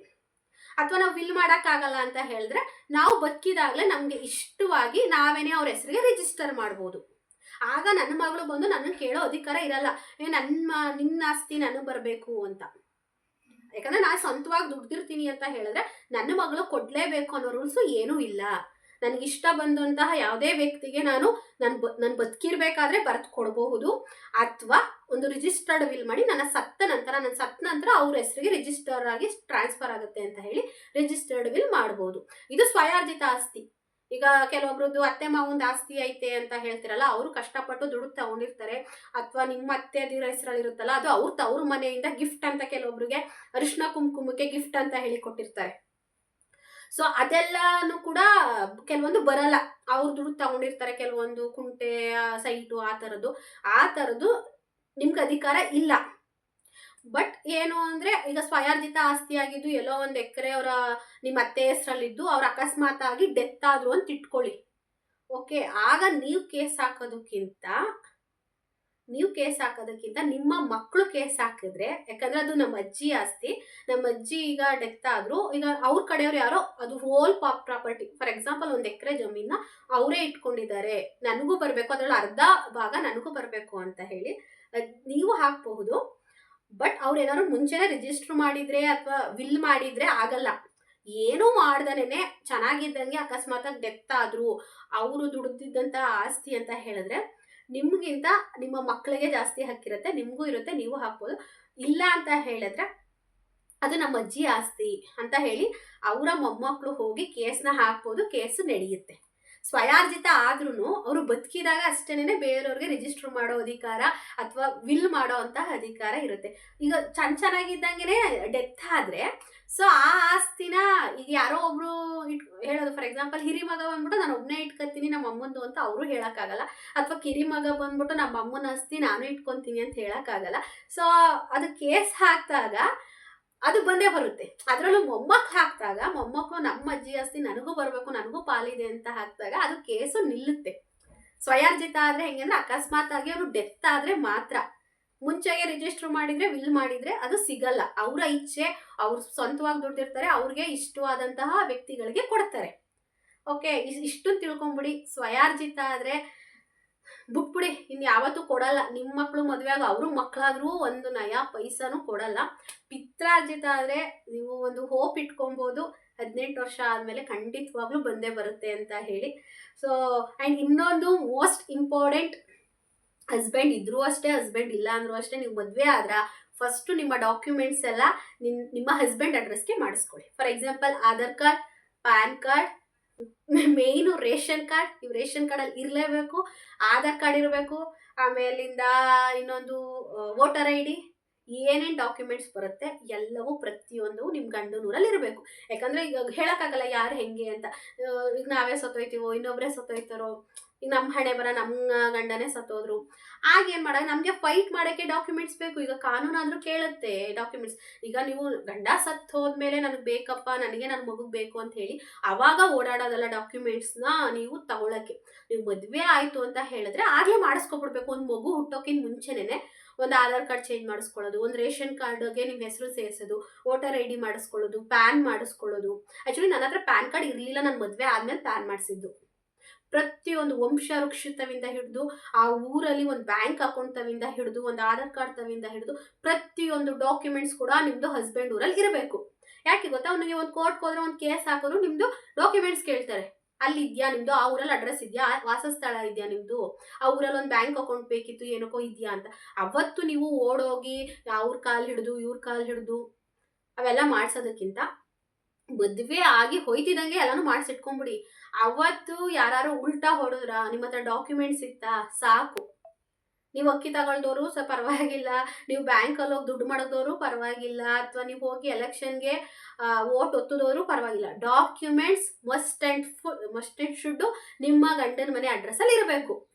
ಅಥವಾ ನಾವು ವಿಲ್ ಮಾಡೋಕ್ಕಾಗಲ್ಲ ಅಂತ ಹೇಳಿದ್ರೆ ನಾವು ಬದುಕಿದಾಗಲೇ ನಮಗೆ ಇಷ್ಟವಾಗಿ ನಾವೇನೇ ಅವ್ರ ಹೆಸರಿಗೆ ರಿಜಿಸ್ಟರ್ ಮಾಡ್ಬೋದು. ಆಗ ನನ್ನ ಮಗಳು ಬಂದು ನನ್ನ ಕೇಳೋ ಅಧಿಕಾರ ಇರಲ್ಲ. ಏ, ನನ್ನ, ನಿನ್ನ ಆಸ್ತಿ ನನಗೆ ಬರಬೇಕು ಅಂತ. ಯಾಕಂದ್ರೆ ನಾನು ಸ್ವಂತವಾಗಿ ದುಡ್ದಿರ್ತೀನಿ ಅಂತ ಹೇಳಿದ್ರೆ ನನ್ನ ಮಗಳು ಕೊಡಲೇಬೇಕು ಅನ್ನೋ ರೂಲ್ಸು ಏನೂ ಇಲ್ಲ. ನನಗಿಷ್ಟ ಬಂದಂತಹ ಯಾವುದೇ ವ್ಯಕ್ತಿಗೆ ನಾನು ನನ್ನ ಬ, ನಾನು ಬದುಕಿರ್ಬೇಕಾದ್ರೆ ಬರೆದು ಕೊಡಬಹುದು. ಅಥವಾ ಒಂದು ರಿಜಿಸ್ಟರ್ಡ್ ವಿಲ್ ಮಾಡಿ ನನ್ನ ಸತ್ತ ನಂತರ, ನನ್ನ ಸತ್ತ ನಂತರ ಅವ್ರ ಹೆಸರಿಗೆ ರಿಜಿಸ್ಟರ್ ಆಗಿ ಟ್ರಾನ್ಸ್ಫರ್ ಆಗುತ್ತೆ ಅಂತ ಹೇಳಿ ರಿಜಿಸ್ಟರ್ಡ್ ವಿಲ್ ಮಾಡ್ಬೋದು. ಇದು ಸ್ವಯಾರ್ಜಿತ ಆಸ್ತಿ. ಈಗ ಕೆಲವೊಬ್ರದ್ದು ಅತ್ತೆ ಮಾವನ ಆಸ್ತಿ ಐತೆ ಅಂತ ಹೇಳ್ತಿರಲ್ಲ, ಅವರು ಕಷ್ಟಪಟ್ಟು ದುಡ್ಡು ತಗೊಂಡಿರ್ತಾರೆ. ಅಥವಾ ನಿಮ್ಮ ಅತ್ತೆದಿರ ಹೆಸರಲ್ಲಿ ಇರುತ್ತಲ್ಲ, ಅದು ಅವ್ರ ತವ್ರ ಮನೆಯಿಂದ ಗಿಫ್ಟ್ ಅಂತ ಕೆಲವೊಬ್ರಿಗೆ ಅರಿಶಿನ ಕುಂಕುಮಕ್ಕೆ ಗಿಫ್ಟ್ ಅಂತ ಹೇಳಿ ಕೊಟ್ಟಿರ್ತಾರೆ. ಸೊ ಅದೆಲ್ಲಾನು ಕೂಡ ಕೆಲವೊಂದು ಬರಲ್ಲ. ಅವ್ರು ದುಡ್ಡು ತಗೊಂಡಿರ್ತಾರೆ ಕೆಲವೊಂದು ಕುಂಟೆ ಸೈಟು, ಆ ಥರದ್ದು ಆ ಥರದ್ದು ನಿಮ್ಗೆ ಅಧಿಕಾರ ಇಲ್ಲ. ಬಟ್ ಏನು ಅಂದರೆ, ಈಗ ಸ್ವಯಾರ್ಜಿತ ಆಸ್ತಿ ಆಗಿದ್ದು ಎಲ್ಲೋ ಒಂದು ಎಕರೆ ಅವರ ನಿಮ್ಮ ಅತ್ತೆ ಹೆಸರಲ್ಲಿದ್ದು ಅವ್ರು ಅಕಸ್ಮಾತ್ ಆಗಿ ಡೆತ್ ಆದ್ರು ಅಂತ ಇಟ್ಕೊಳ್ಳಿ. ಓಕೆ, ಆಗ ನೀವು ಕೇಸ್ ಹಾಕೋದಕ್ಕಿಂತ ನೀವು ಕೇಸ್ ಹಾಕೋದಕ್ಕಿಂತ ನಿಮ್ಮ ಮಕ್ಕಳು ಕೇಸ್ ಹಾಕಿದ್ರೆ, ಯಾಕಂದ್ರೆ ಅದು ನಮ್ಮ ಅಜ್ಜಿ ಆಸ್ತಿ, ನಮ್ಮ ಅಜ್ಜಿ ಈಗ ಡೆತ್ ಆದ್ರು, ಈಗ ಅವ್ರ ಕಡೆಯವ್ರು ಯಾರೋ, ಅದು ಹೋಲ್ ಪಾಪ್ ಪ್ರಾಪರ್ಟಿ ಫಾರ್ ಎಕ್ಸಾಂಪಲ್ ಒಂದು ಎಕರೆ ಜಮೀನ ಅವರೇ ಇಟ್ಕೊಂಡಿದ್ದಾರೆ. ನನಗೂ ಬರಬೇಕು, ಅದ್ರಲ್ಲಿ ಅರ್ಧ ಭಾಗ ನನಗೂ ಬರಬೇಕು ಅಂತ ಹೇಳಿ ನೀವು ಹಾಕಬಹುದು. ಬಟ್ ಅವ್ರು ಏನಾದ್ರು ಮುಂಚೆನೆ ರಿಜಿಸ್ಟರ್ ಮಾಡಿದ್ರೆ ಅಥವಾ ವಿಲ್ ಮಾಡಿದ್ರೆ ಆಗಲ್ಲ. ಏನೂ ಮಾಡ್ದನೇನೆ ಚೆನ್ನಾಗಿದ್ದಂಗೆ ಅಕಸ್ಮಾತಾಗಿ ಡೆತ್ ಆದ್ರು, ಅವರು ದುಡ್ದಿದ್ದಂತ ಆಸ್ತಿ ಅಂತ ಹೇಳಿದ್ರೆ ನಿಮ್ಗಿಂತ ನಿಮ್ಮ ಮಕ್ಕಳಿಗೆ ಜಾಸ್ತಿ ಹಕ್ಕಿರುತ್ತೆ, ನಿಮಗೂ ಇರುತ್ತೆ, ನೀವು ಹಾಕ್ಬೋದು. ಇಲ್ಲ ಅಂತ ಹೇಳಿದ್ರೆ ಅದು ನಮ್ಮ ಅಜ್ಜಿ ಆಸ್ತಿ ಅಂತ ಹೇಳಿ ಅವರ ಮೊಮ್ಮಕ್ಕಳು ಹೋಗಿ ಕೇಸ್ನ ಹಾಕ್ಬೋದು, ಕೇಸು ನಡೆಯುತ್ತೆ. ಸ್ವಯಾರ್ಜಿತ ಆದ್ರೂ ಅವರು ಬದುಕಿದಾಗ ಅಷ್ಟೇನೆ ಬೇರೆಯವ್ರಿಗೆ ರಿಜಿಸ್ಟರ್ ಮಾಡೋ ಅಧಿಕಾರ ಅಥವಾ ವಿಲ್ ಮಾಡೋ ಅಂತ ಅಧಿಕಾರ ಇರುತ್ತೆ. ಈಗ ಚೆನ್ನ ಚೆನ್ನಾಗಿದ್ದಂಗೆ ಡೆತ್ ಆದ್ರೆ ಸೊ ಆ ಆಸ್ತಿನ ಈಗ ಯಾರೋ ಒಬ್ರು ಇಟ್, ಹೇಳೋದು ಫಾರ್ ಎಕ್ಸಾಂಪಲ್ ಹಿರಿ ಮಗ ಬಂದ್ಬಿಟ್ಟು ನಾನು ಒಬ್ಬನೇ ಇಟ್ಕೊತೀನಿ, ನಮ್ಮ ಅಮ್ಮಂದು ಅಂತ ಅವರು ಹೇಳೋಕ್ಕಾಗಲ್ಲ. ಅಥವಾ ಕಿರಿ ಮಗ ಬಂದ್ಬಿಟ್ಟು ನಮ್ಮ ಅಮ್ಮನ ಆಸ್ತಿ ನಾನು ಇಟ್ಕೊತೀನಿ ಅಂತ ಹೇಳೋಕ್ಕಾಗಲ್ಲ. ಸೊ ಅದು ಕೇಸ್ ಹಾಕಿದಾಗ ಅದು ಬಂದೇ ಬರುತ್ತೆ. ಅದರಲ್ಲೂ ಮೊಮ್ಮಕ್ಕ ಹಾಕಿದಾಗ ಮೊಮ್ಮಕ್ಕು ನಮ್ಮ ಅಜ್ಜಿ ಆಸ್ತಿ ನನಗೂ ಬರಬೇಕು, ನನಗೂ ಪಾಲಿದೆ ಅಂತ ಹಾಕಿದಾಗ ಅದು ಕೇಸು ನಿಲ್ಲುತ್ತೆ. ಸ್ವಯಾರ್ಜಿತ ಆದರೆ ಹೆಂಗಂದ್ರೆ ಅಕಸ್ಮಾತ್ ಆಗಿ ಅವರು ಡೆತ್ ಆದರೆ ಮಾತ್ರ. ಮುಂಚೆಗೆ ರಿಜಿಸ್ಟರ್ ಮಾಡಿದ್ರೆ ವಿಲ್ ಮಾಡಿದ್ರೆ ಅದು ಸಿಗಲ್ಲ. ಅವರ ಇಚ್ಛೆ, ಅವ್ರು ಸ್ವಂತವಾಗಿ ದುಡ್ದಿರ್ತಾರೆ, ಅವ್ರಿಗೆ ಇಷ್ಟವಾದಂತಹ ವ್ಯಕ್ತಿಗಳಿಗೆ ಕೊಡ್ತಾರೆ. ಓಕೆ ಇಷ್ಟು ತಿಳ್ಕೊಂಬಿಡಿ. ಸ್ವಯಾರ್ಜಿತ ಆದರೆ ಬಿಟ್ಬಿಡಿ ಇನ್ನು ಯಾವತ್ತೂ ಕೊಡಲ್ಲ. ನಿಮ್ಮ ಮಕ್ಕಳು ಮದುವೆ ಆಗ ಅವರು ಮಕ್ಕಳಾದರೂ ಒಂದು ನಯ ಪೈಸಾನು ಕೊಡಲ್ಲ. ಪಿತ್ರಾರ್ಜಿತ ಆದರೆ ನೀವು ಒಂದು ಹೋಪ್ ಇಟ್ಕೊಬೋದು. ಹದಿನೆಂಟು ವರ್ಷ ಆದಮೇಲೆ ಖಂಡಿತವಾಗ್ಲೂ ಬಂದೇ ಬರುತ್ತೆ ಅಂತ ಹೇಳಿ. ಸೊ ಆ್ಯಂಡ್ ಇನ್ನೊಂದು ಮೋಸ್ಟ್ ಇಂಪಾರ್ಟೆಂಟ್ ಹಸ್ಬೆಂಡ್ ಇದ್ರೂ ಅಷ್ಟೇ ಹಸ್ಬೆಂಡ್ ಇಲ್ಲ ಅಂದ್ರೂ ಅಷ್ಟೇ ನೀವು ಮದುವೆ ಆದ್ರೆ ಫಸ್ಟು ನಿಮ್ಮ ಡಾಕ್ಯುಮೆಂಟ್ಸ್ ಎಲ್ಲ ನಿಮ್ಮ ನಿಮ್ಮ ಹಸ್ಬೆಂಡ್ ಅಡ್ರೆಸ್ಗೆ ಮಾಡಿಸ್ಕೊಳ್ಳಿ. For example Aadhaar card PAN card main ration card ನೀವು ರೇಷನ್ ಕಾರ್ಡಲ್ಲಿ ಇರಲೇಬೇಕು ಆಧಾರ್ ಕಾರ್ಡ್ ಇರಬೇಕು, ಆಮೇಲಿಂದ ಇನ್ನೊಂದು ವೋಟರ್ ಐ ಡಿ ಏನೇನು ಡಾಕ್ಯುಮೆಂಟ್ಸ್ ಬರುತ್ತೆ ಎಲ್ಲವೂ ಪ್ರತಿಯೊಂದು ನಿಮ್ಮ ಗಂಡನೂರಲ್ಲಿ ಇರಬೇಕು ಯಾಕಂದರೆ ಈಗ ಹೇಳೋಕ್ಕಾಗಲ್ಲ ಯಾರು ಹೆಂಗೆ ಅಂತ. ಈಗ ನಾವೇ ಸತ್ತೋಯ್ತೀವೋ ಇನ್ನೊಬ್ಬರೇ ಸತ್ತೋಯ್ತಾರೋ, ಈಗ ನಮ್ಮ ಹಣೆ ಬರ ನಮ್ಮ ಗಂಡನೇ ಸತ್ತೋದ್ರು. ಆಗ ಏನು ಮಾಡೋದು ನಮಗೆ ಫೈಟ್ ಮಾಡೋಕ್ಕೆ ಡಾಕ್ಯುಮೆಂಟ್ಸ್ ಬೇಕು. ಈಗ ಕಾನೂನಾದರೂ ಕೇಳುತ್ತೆ ಡಾಕ್ಯುಮೆಂಟ್ಸ್ ಈಗ ನೀವು ಗಂಡ ಸತ್ತು ಹೋದ್ಮೇಲೆ ನನಗೆ ಬೇಕಪ್ಪ, ನನಗೆ ನನ್ನ ಮಗುಗೆ ಬೇಕು ಅಂತ ಹೇಳಿ ಅವಾಗ ಓಡಾಡೋದಲ್ಲ ಡಾಕ್ಯುಮೆಂಟ್ಸ್ನ ನೀವು ತಗೊಳಕ್ಕೆ. ನೀವು ಮದುವೆ ಆಯಿತು ಅಂತ ಹೇಳಿದ್ರೆ ಆಗಲೇ ಮಾಡಿಸ್ಕೊಬಿಡ್ಬೇಕು. ಒಂದು ಮಗು ಹುಟ್ಟೋಕ್ಕಿಂತ ಮುಂಚೆನೇ ಒಂದು ಆಧಾರ್ ಕಾರ್ಡ್ ಚೇಂಜ್ ಮಾಡಿಸ್ಕೊಳ್ಳೋದು, ಒಂದು ರೇಷನ್ ಕಾರ್ಡ್ಗೆ ನಿಮ್ಮ ಹೆಸರು ಸೇರಿಸೋದು, ವೋಟರ್ ಐ ಡಿ ಮಾಡಿಸ್ಕೊಳ್ಳೋದು, ಪ್ಯಾನ್ ಮಾಡಿಸ್ಕೊಳ್ಳೋದು. ಆ್ಯಕ್ಚುಲಿ ನನ್ನ ಹತ್ರ ಪ್ಯಾನ್ ಕಾರ್ಡ್ ಇರಲಿಲ್ಲ, ನಾನು ಮದುವೆ ಆದಮೇಲೆ ಪ್ಯಾನ್ ಮಾಡಿಸಿದ್ದು. ಪ್ರತಿಯೊಂದು ವಂಶ ವೃಕ್ಷಿತವಿಂದ ಹಿಡಿದು, ಆ ಊರಲ್ಲಿ ಒಂದು ಬ್ಯಾಂಕ್ ಅಕೌಂಟ್ ತವಿಂದ ಹಿಡಿದು, ಒಂದು ಆಧಾರ್ ಕಾರ್ಡ್ ತವಿಂದ ಹಿಡಿದು, ಪ್ರತಿಯೊಂದು ಡಾಕ್ಯುಮೆಂಟ್ಸ್ ಕೂಡ ನಿಮ್ಮದು ಹಸ್ಬೆಂಡ್ ಊರಲ್ಲಿ ಇರಬೇಕು. ಯಾಕೆ ಗೊತ್ತಾ? ಅವನಿಗೆ ಒಂದು ಕೋರ್ಟ್ಗೆ ಹೋದ್ರೆ ಒಂದು ಕೇಸ್ ಹಾಕಿದ್ರು ನಿಮ್ಮದು ಡಾಕ್ಯುಮೆಂಟ್ಸ್ ಕೇಳ್ತಾರೆ. ಅಲ್ಲಿ ಇದೆಯಾ ನಿಮ್ಮದು ಆ ಊರಲ್ಲಿ ಅಡ್ರೆಸ್ ಇದೆಯಾ? ವಾಸಸ್ಥಳ ಇದೆಯಾ ನಿಮ್ಮದು ಆ ಊರಲ್ಲಿ ಒಂದು ಬ್ಯಾಂಕ್ ಅಕೌಂಟ್ ಬೇಕಿತ್ತು ಏನಕ್ಕೋ ಇದೆಯಾ ಅಂತ. ಅವತ್ತು ನೀವು ಓಡೋಗಿ ಅವ್ರ ಕಾಲು ಹಿಡಿದು, ಇವ್ರ ಕಾಲು ಹಿಡಿದು ಅವೆಲ್ಲ ಮಾಡ್ಸೋದಕ್ಕಿಂತ ಮದುವೆ ಆಗಿ ಹೋಯ್ತಿದಂಗೆ ಎಲ್ಲಾನು ಮಾಡಿಸಿಟ್ಕೊಂಬಿಡಿ ಅವತ್ತು ಯಾರು ಉಲ್ಟಾ ಹೊಡೆದ್ರ ನಿಮ್ಮ ಹತ್ರ ಡಾಕ್ಯುಮೆಂಟ್ಸ್ ಇತ್ತಾ ಸಾಕು. ನೀವು ಅಕ್ಕಿ ತಗೊಳ್ದವರು ಸಹ ಪರವಾಗಿಲ್ಲ. ನೀವು ಬ್ಯಾಂಕಲ್ಲಿ ಹೋಗಿ ದುಡ್ಡು ಮಾಡೋದವರು ಪರವಾಗಿಲ್ಲ. ಅಥವಾ ನೀವು ಹೋಗಿ ಎಲೆಕ್ಷನ್ಗೆ ಓಟ್ ಒತ್ತದವರು ಪರವಾಗಿಲ್ಲ. Documents must full must and should ನಿಮ್ಮ ಗಂಡನ ಮನೆ ಅಡ್ರೆಸ್ಸಲ್ಲಿ ಇರಬೇಕು.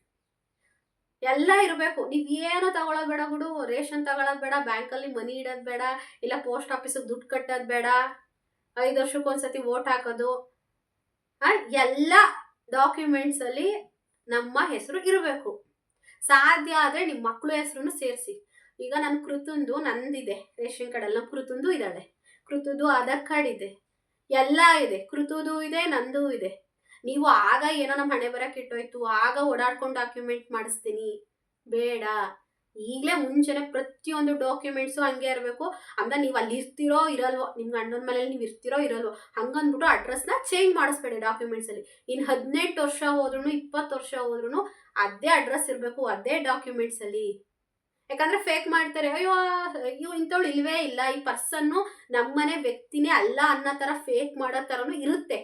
ಎಲ್ಲ ಇರಬೇಕು. ನೀವು ಏನೋ ತಗೊಳ್ಳೋದು ಬೇಡ ಬಿಡು. ರೇಷನ್ ತಗೊಳ್ಳೋದು ಬೇಡ. ಬ್ಯಾಂಕಲ್ಲಿ ಮನಿ ಇಡೋದು ಬೇಡ. ಇಲ್ಲ ಪೋಸ್ಟ್ ಆಫೀಸಿಗೆ ದುಡ್ಡು ಕಟ್ಟೋದು ಬೇಡ. ಐದು ವರ್ಷಕ್ಕೊಂದ್ಸತಿ ವೋಟ್ ಹಾಕೋದು. ಎಲ್ಲ ಡಾಕ್ಯುಮೆಂಟ್ಸಲ್ಲಿ ನಮ್ಮ ಹೆಸರು ಇರಬೇಕು. ಸಾಧ್ಯ ಆದರೆ ನಿಮ್ಮ ಮಕ್ಕಳ ಹೆಸರನ್ನು ಸೇರಿಸಿ. ಈಗ ನನ್ನ ಕೃತಂದು ನಂದಿದೆ, ರೇಷನ್ ಕಾರ್ಡ್ ಎಲ್ಲ ಕೃತಂದು ಇದ್ದಾಳೆ. ಕೃತುದು ಆಧಾರ್ ಕಾರ್ಡ್ ಇದೆ. ಎಲ್ಲ ಇದೆ, ಕೃತುದು ಇದೆ, ನಂದು ಇದೆ. ನೀವು ಆಗ ಏನೋ ನಮ್ಮ ಹಣೆ ಬರಕ್ಕೆ ಇಟ್ಟೋಯ್ತು, ಆಗ ಓಡಾಡ್ಕೊಂಡು ಡಾಕ್ಯುಮೆಂಟ್ ಮಾಡಿಸ್ತೀನಿ. ಬೇಡ. ಈಗಲೇ ಮುಂಚೆನೆ ಪ್ರತಿಯೊಂದು ಡಾಕ್ಯುಮೆಂಟ್ಸು ಹಂಗೆ ಇರಬೇಕು. ಅಂದ್ರೆ ನೀವು ಅಲ್ಲಿ ಇರ್ತಿರೋ ಇರಲ್ವೋ ನಿಮ್ಮ ಗಂಡನ ಮನೇಲಿ ನೀವು ಇರ್ತಿರೋ ಇರಲ್ವೋ, ಹಂಗಂದ್ಬಿಟ್ಟು ಅಡ್ರೆಸ್ನ ಚೇಂಜ್ ಮಾಡಿಸ್ಬೇಡಿ ಡಾಕ್ಯುಮೆಂಟ್ಸಲ್ಲಿ ಇನ್ನು ಹದಿನೆಂಟು ವರ್ಷ ಹೋದ್ರು ಇಪ್ಪತ್ತು ವರ್ಷ ಹೋದ್ರೂ ಅದೇ ಅಡ್ರೆಸ್ ಇರಬೇಕು, ಅದೇ ಡಾಕ್ಯುಮೆಂಟ್ಸಲ್ಲಿ ಯಾಕಂದ್ರೆ ಫೇಕ್ ಮಾಡ್ತಾರೆ, ಅಯ್ಯೋ ಅಯ್ಯೋ, ಇಂಥವಳು ಇಲ್ವೇ ಇಲ್ಲ. ಈ ಪರ್ಸನ್ನು ನಮ್ಮನೆ ವ್ಯಕ್ತಿನೇ ಅಲ್ಲ ಅನ್ನೋ ಥರ ಫೇಕ್ ಮಾಡೋ ಥರನೂ ಇರುತ್ತೆ.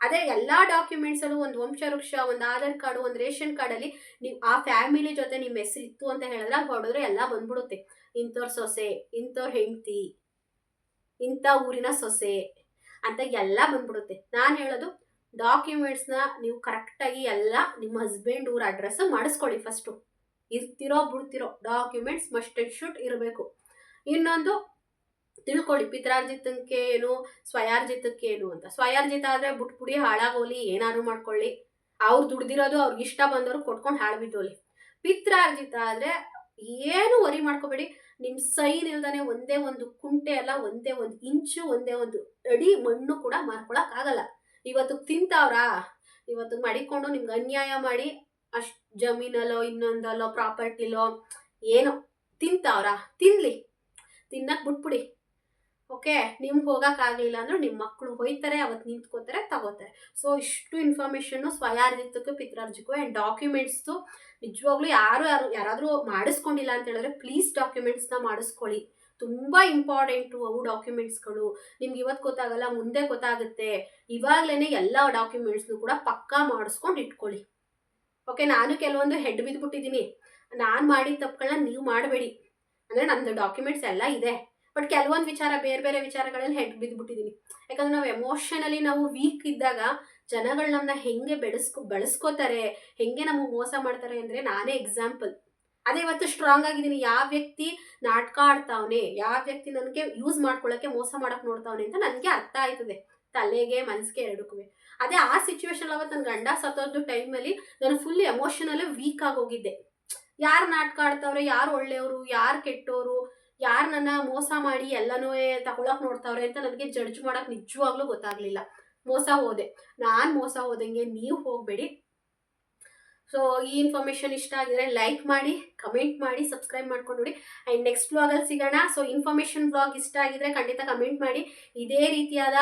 ಅದೇ ಎಲ್ಲ ಡಾಕ್ಯುಮೆಂಟ್ಸಲ್ಲೂ ಒಂದು ವಂಶವೃಕ್ಷ ಒಂದು ಆಧಾರ್ ಕಾರ್ಡು, ಒಂದು ರೇಷನ್ ಕಾರ್ಡಲ್ಲಿ ನೀವು ಆ ಫ್ಯಾಮಿಲಿ ಜೊತೆ ನಿಮ್ಮ ಹೆಸರು ಇತ್ತು ಅಂತ ಹೇಳಿದ್ರೆ ಹೊಡೆದ್ರೆ ಎಲ್ಲ ಬಂದ್ಬಿಡುತ್ತೆ. ಇಂಥವ್ರ ಸೊಸೆ, ಇಂಥವ್ರ ಹೆಂಡತಿ, ಇಂಥ ಊರಿನ ಸೊಸೆ ಅಂತ ಎಲ್ಲ ಬಂದ್ಬಿಡುತ್ತೆ. ನಾನು ಹೇಳೋದು ಡಾಕ್ಯುಮೆಂಟ್ಸ್ನ ನೀವು ಕರೆಕ್ಟಾಗಿ ಎಲ್ಲ ನಿಮ್ಮ ಹಸ್ಬೆಂಡ್ ಊರ ಅಡ್ರೆಸ್ ಮಾಡಿಸ್ಕೊಳ್ಳಿ ಫಸ್ಟು ಇರ್ತಿರೋ ಬಿಡ್ತಿರೋ ಡಾಕ್ಯುಮೆಂಟ್ಸ್ ಮಸ್ಟ್ ಆ್ಯಂಡ್ ಶುಡ್ ಇರಬೇಕು. ಇನ್ನೊಂದು ತಿಳ್ಕೊಳ್ಳಿ, ಪಿತ್ರಾರ್ಜಿತಕ್ಕೆ ಏನು, ಸ್ವಯಾರ್ಜಿತಕ್ಕೆ ಏನು ಅಂತ. ಸ್ವಯಾರ್ಜಿತ ಆದರೆ ಬುಟ್ಪುಡಿ ಹಾಳಾಗೋಲಿ, ಏನಾದ್ರು ಮಾಡ್ಕೊಳ್ಳಿ. ಅವ್ರು ದುಡ್ದಿರೋದು ಅವ್ರಿಗೆ ಇಷ್ಟ ಬಂದವರು ಕೊಟ್ಕೊಂಡು ಹಾಳು ಬಿದ್ದೋಲಿ ಪಿತ್ರಾರ್ಜಿತ ಆದರೆ ಏನು ವರಿ ಮಾಡ್ಕೋಬೇಡಿ. ನಿಮ್ಮ ಸೈನ್ ಇಲ್ದಾನೆ ಒಂದೇ ಒಂದು ಕುಂಟೆ ಅಲ್ಲ, ಒಂದೇ ಒಂದು ಇಂಚು, ಒಂದೇ ಒಂದು ಅಡಿ ಮಣ್ಣು ಕೂಡ ಮಾರ್ಕೊಳಕ್ಕಾಗಲ್ಲ. ಇವತ್ತು ತಿಂತಾವ್ರಾ? ಇವತ್ತು ಮಡಿಕೊಂಡು ನಿಮ್ಗೆ ಅನ್ಯಾಯ ಮಾಡಿ ಅಷ್ಟು ಜಮೀನಲ್ಲೋ, ಇನ್ನೊಂದಲ್ಲೋ, ಪ್ರಾಪರ್ಟಿಲೋ, ಏನೋ ತಿಂತಾವ್ರಾ? ತಿನ್ಲಿ. ತಿನ್ನಕ್ ಬಿಟ್ಬಿಡಿ. ಓಕೆ? ನಿಮ್ಗೆ ಹೋಗೋಕ್ಕಾಗಲಿಲ್ಲ ಅಂದ್ರೆ ನಿಮ್ಮ ಮಕ್ಕಳು ಹೋಯ್ತಾರೆ ಅವತ್ತು ನಿಂತ್ಕೋತಾರೆ, ತಗೋತಾರೆ. ಸೊ ಇಷ್ಟು ಇನ್ಫಾರ್ಮೇಷನ್ನು ಸ್ವಯಾರ್ಜಿತಕ್ಕೂ ಪಿತ್ರಾರ್ಜಿಕ್ಕೂ ಆ್ಯಂಡ್ ಡಾಕ್ಯುಮೆಂಟ್ಸ್ದು ನಿಜವಾಗ್ಲೂ ಯಾರು ಯಾರು ಯಾರಾದರೂ ಮಾಡಿಸ್ಕೊಂಡಿಲ್ಲ ಅಂತ ಹೇಳಿದ್ರೆ ಪ್ಲೀಸ್ ಡಾಕ್ಯುಮೆಂಟ್ಸ್ನ ಮಾಡಿಸ್ಕೊಳ್ಳಿ. ತುಂಬ ಇಂಪಾರ್ಟೆಂಟು ಅವು ಡಾಕ್ಯುಮೆಂಟ್ಸ್ಗಳು ನಿಮ್ಗೆ ಇವತ್ತು ಗೊತ್ತಾಗಲ್ಲ, ಮುಂದೆ ಗೊತ್ತಾಗುತ್ತೆ. ಇವಾಗಲೇ ಎಲ್ಲ ಡಾಕ್ಯುಮೆಂಟ್ಸ್ನು ಕೂಡ ಪಕ್ಕಾ ಮಾಡಿಸ್ಕೊಂಡು ಇಟ್ಕೊಳ್ಳಿ. ಓಕೆ ನಾನು ಕೆಲವೊಂದು ಹೆಡ್ ಬಿದ್ದುಬಿಟ್ಟಿದ್ದೀನಿ ನಾನು ಮಾಡಿದ ತಪ್ಪುಗಳನ್ನ ನೀವು ಮಾಡಬೇಡಿ. ಅಂದರೆ ನಂದು ಡಾಕ್ಯುಮೆಂಟ್ಸ್ ಎಲ್ಲ ಇದೆ. ಬಟ್ ಕೆಲವೊಂದು ವಿಚಾರ, ಬೇರೆ ಬೇರೆ ವಿಚಾರಗಳಲ್ಲಿ ಹೆಡ್ ಬಿದ್ದುಬಿಟ್ಟಿದ್ದೀನಿ ಯಾಕಂದ್ರೆ ನಾವು ಎಮೋಷನಲಿ ನಾವು ವೀಕ್ ಇದ್ದಾಗ ಜನಗಳು ನಮ್ಮನ್ನ ಹೆಂಗೆ ಬೆಳೆಸ್ಕೊ ಬೆಳೆಸ್ಕೋತಾರೆ, ಹೆಂಗೆ ನಮಗೆ ಮೋಸ ಮಾಡ್ತಾರೆ ಅಂದರೆ ನಾನೇ ಎಕ್ಸಾಂಪಲ್ ಅದೇ ಇವತ್ತು ಸ್ಟ್ರಾಂಗ್ ಆಗಿದ್ದೀನಿ. ಯಾವ ವ್ಯಕ್ತಿ ನಾಟಕ ಆಡ್ತಾವನೆ, ಯಾವ ವ್ಯಕ್ತಿ ನನಗೆ ಯೂಸ್ ಮಾಡ್ಕೊಳ್ಳೋಕೆ ಮೋಸ ಮಾಡಕ್ಕೆ ನೋಡ್ತಾವನೆ ಅಂತ ನನಗೆ ಅರ್ಥ ಆಯ್ತದೆ. ತಲೆಗೆ, ಮನಸ್ಸಿಗೆ ಎರಡಕ್ಕೂ. ಅದೇ ಆ ಸಿಚುವೇಶನ್ ಅವತ್ತು ನನ್ನ ಗಂಡ ಸತ್ತೋದು ಟೈಮಲ್ಲಿ ನಾನು ಫುಲ್ ಎಮೋಷನಲ್ಲೇ ವೀಕ್ ಆಗೋಗಿದ್ದೆ ಯಾರು ನಾಟಕ ಆಡ್ತಾವ್ರೆ, ಯಾರು ಒಳ್ಳೆಯವರು, ಯಾರು ಕೆಟ್ಟವರು ಯಾರು ನನ್ನ ಮೋಸ ಮಾಡಿ ಎಲ್ಲನೂ ತಗೊಳಕ್ ನೋಡ್ತಾವ್ರೆ ಅಂತ ನನಗೆ ಜಡ್ಜ್ ಮಾಡೋಕ್ಕೆ ನಿಜವಾಗ್ಲೂ ಗೊತ್ತಾಗಲಿಲ್ಲ. ಮೋಸ ಹೋದೆ. ನಾನು ಮೋಸ ಹೋದಂಗೆ, ನೀವು ಹೋಗಬೇಡಿ. ಸೊ ಈ ಇನ್ಫಾರ್ಮೇಷನ್ ಇಷ್ಟ ಆಗಿದ್ರೆ ಲೈಕ್ ಮಾಡಿ ಕಮೆಂಟ್ ಮಾಡಿ ಸಬ್ಸ್ಕ್ರೈಬ್ ಮಾಡ್ಕೊಂಡು ನೋಡಿ. ಆ್ಯಂಡ್ ನೆಕ್ಸ್ಟ್ ವ್ಲಾಗಲ್ಲಿ ಸಿಗೋಣ. ಸೊ ಇನ್ಫಾರ್ಮೇಷನ್ ವ್ಲಾಗ್ ಇಷ್ಟ ಆಗಿದ್ರೆ ಖಂಡಿತ ಕಮೆಂಟ್ ಮಾಡಿ. ಇದೇ ರೀತಿಯಾದ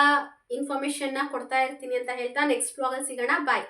ಇನ್ಫಾರ್ಮೇಷನ್ನ ಕೊಡ್ತಾ ಇರ್ತೀನಿ ಅಂತ ಹೇಳ್ತಾ ನೆಕ್ಸ್ಟ್ ವ್ಲಾಗಲ್ಲಿ ಸಿಗೋಣ. ಬಾಯ್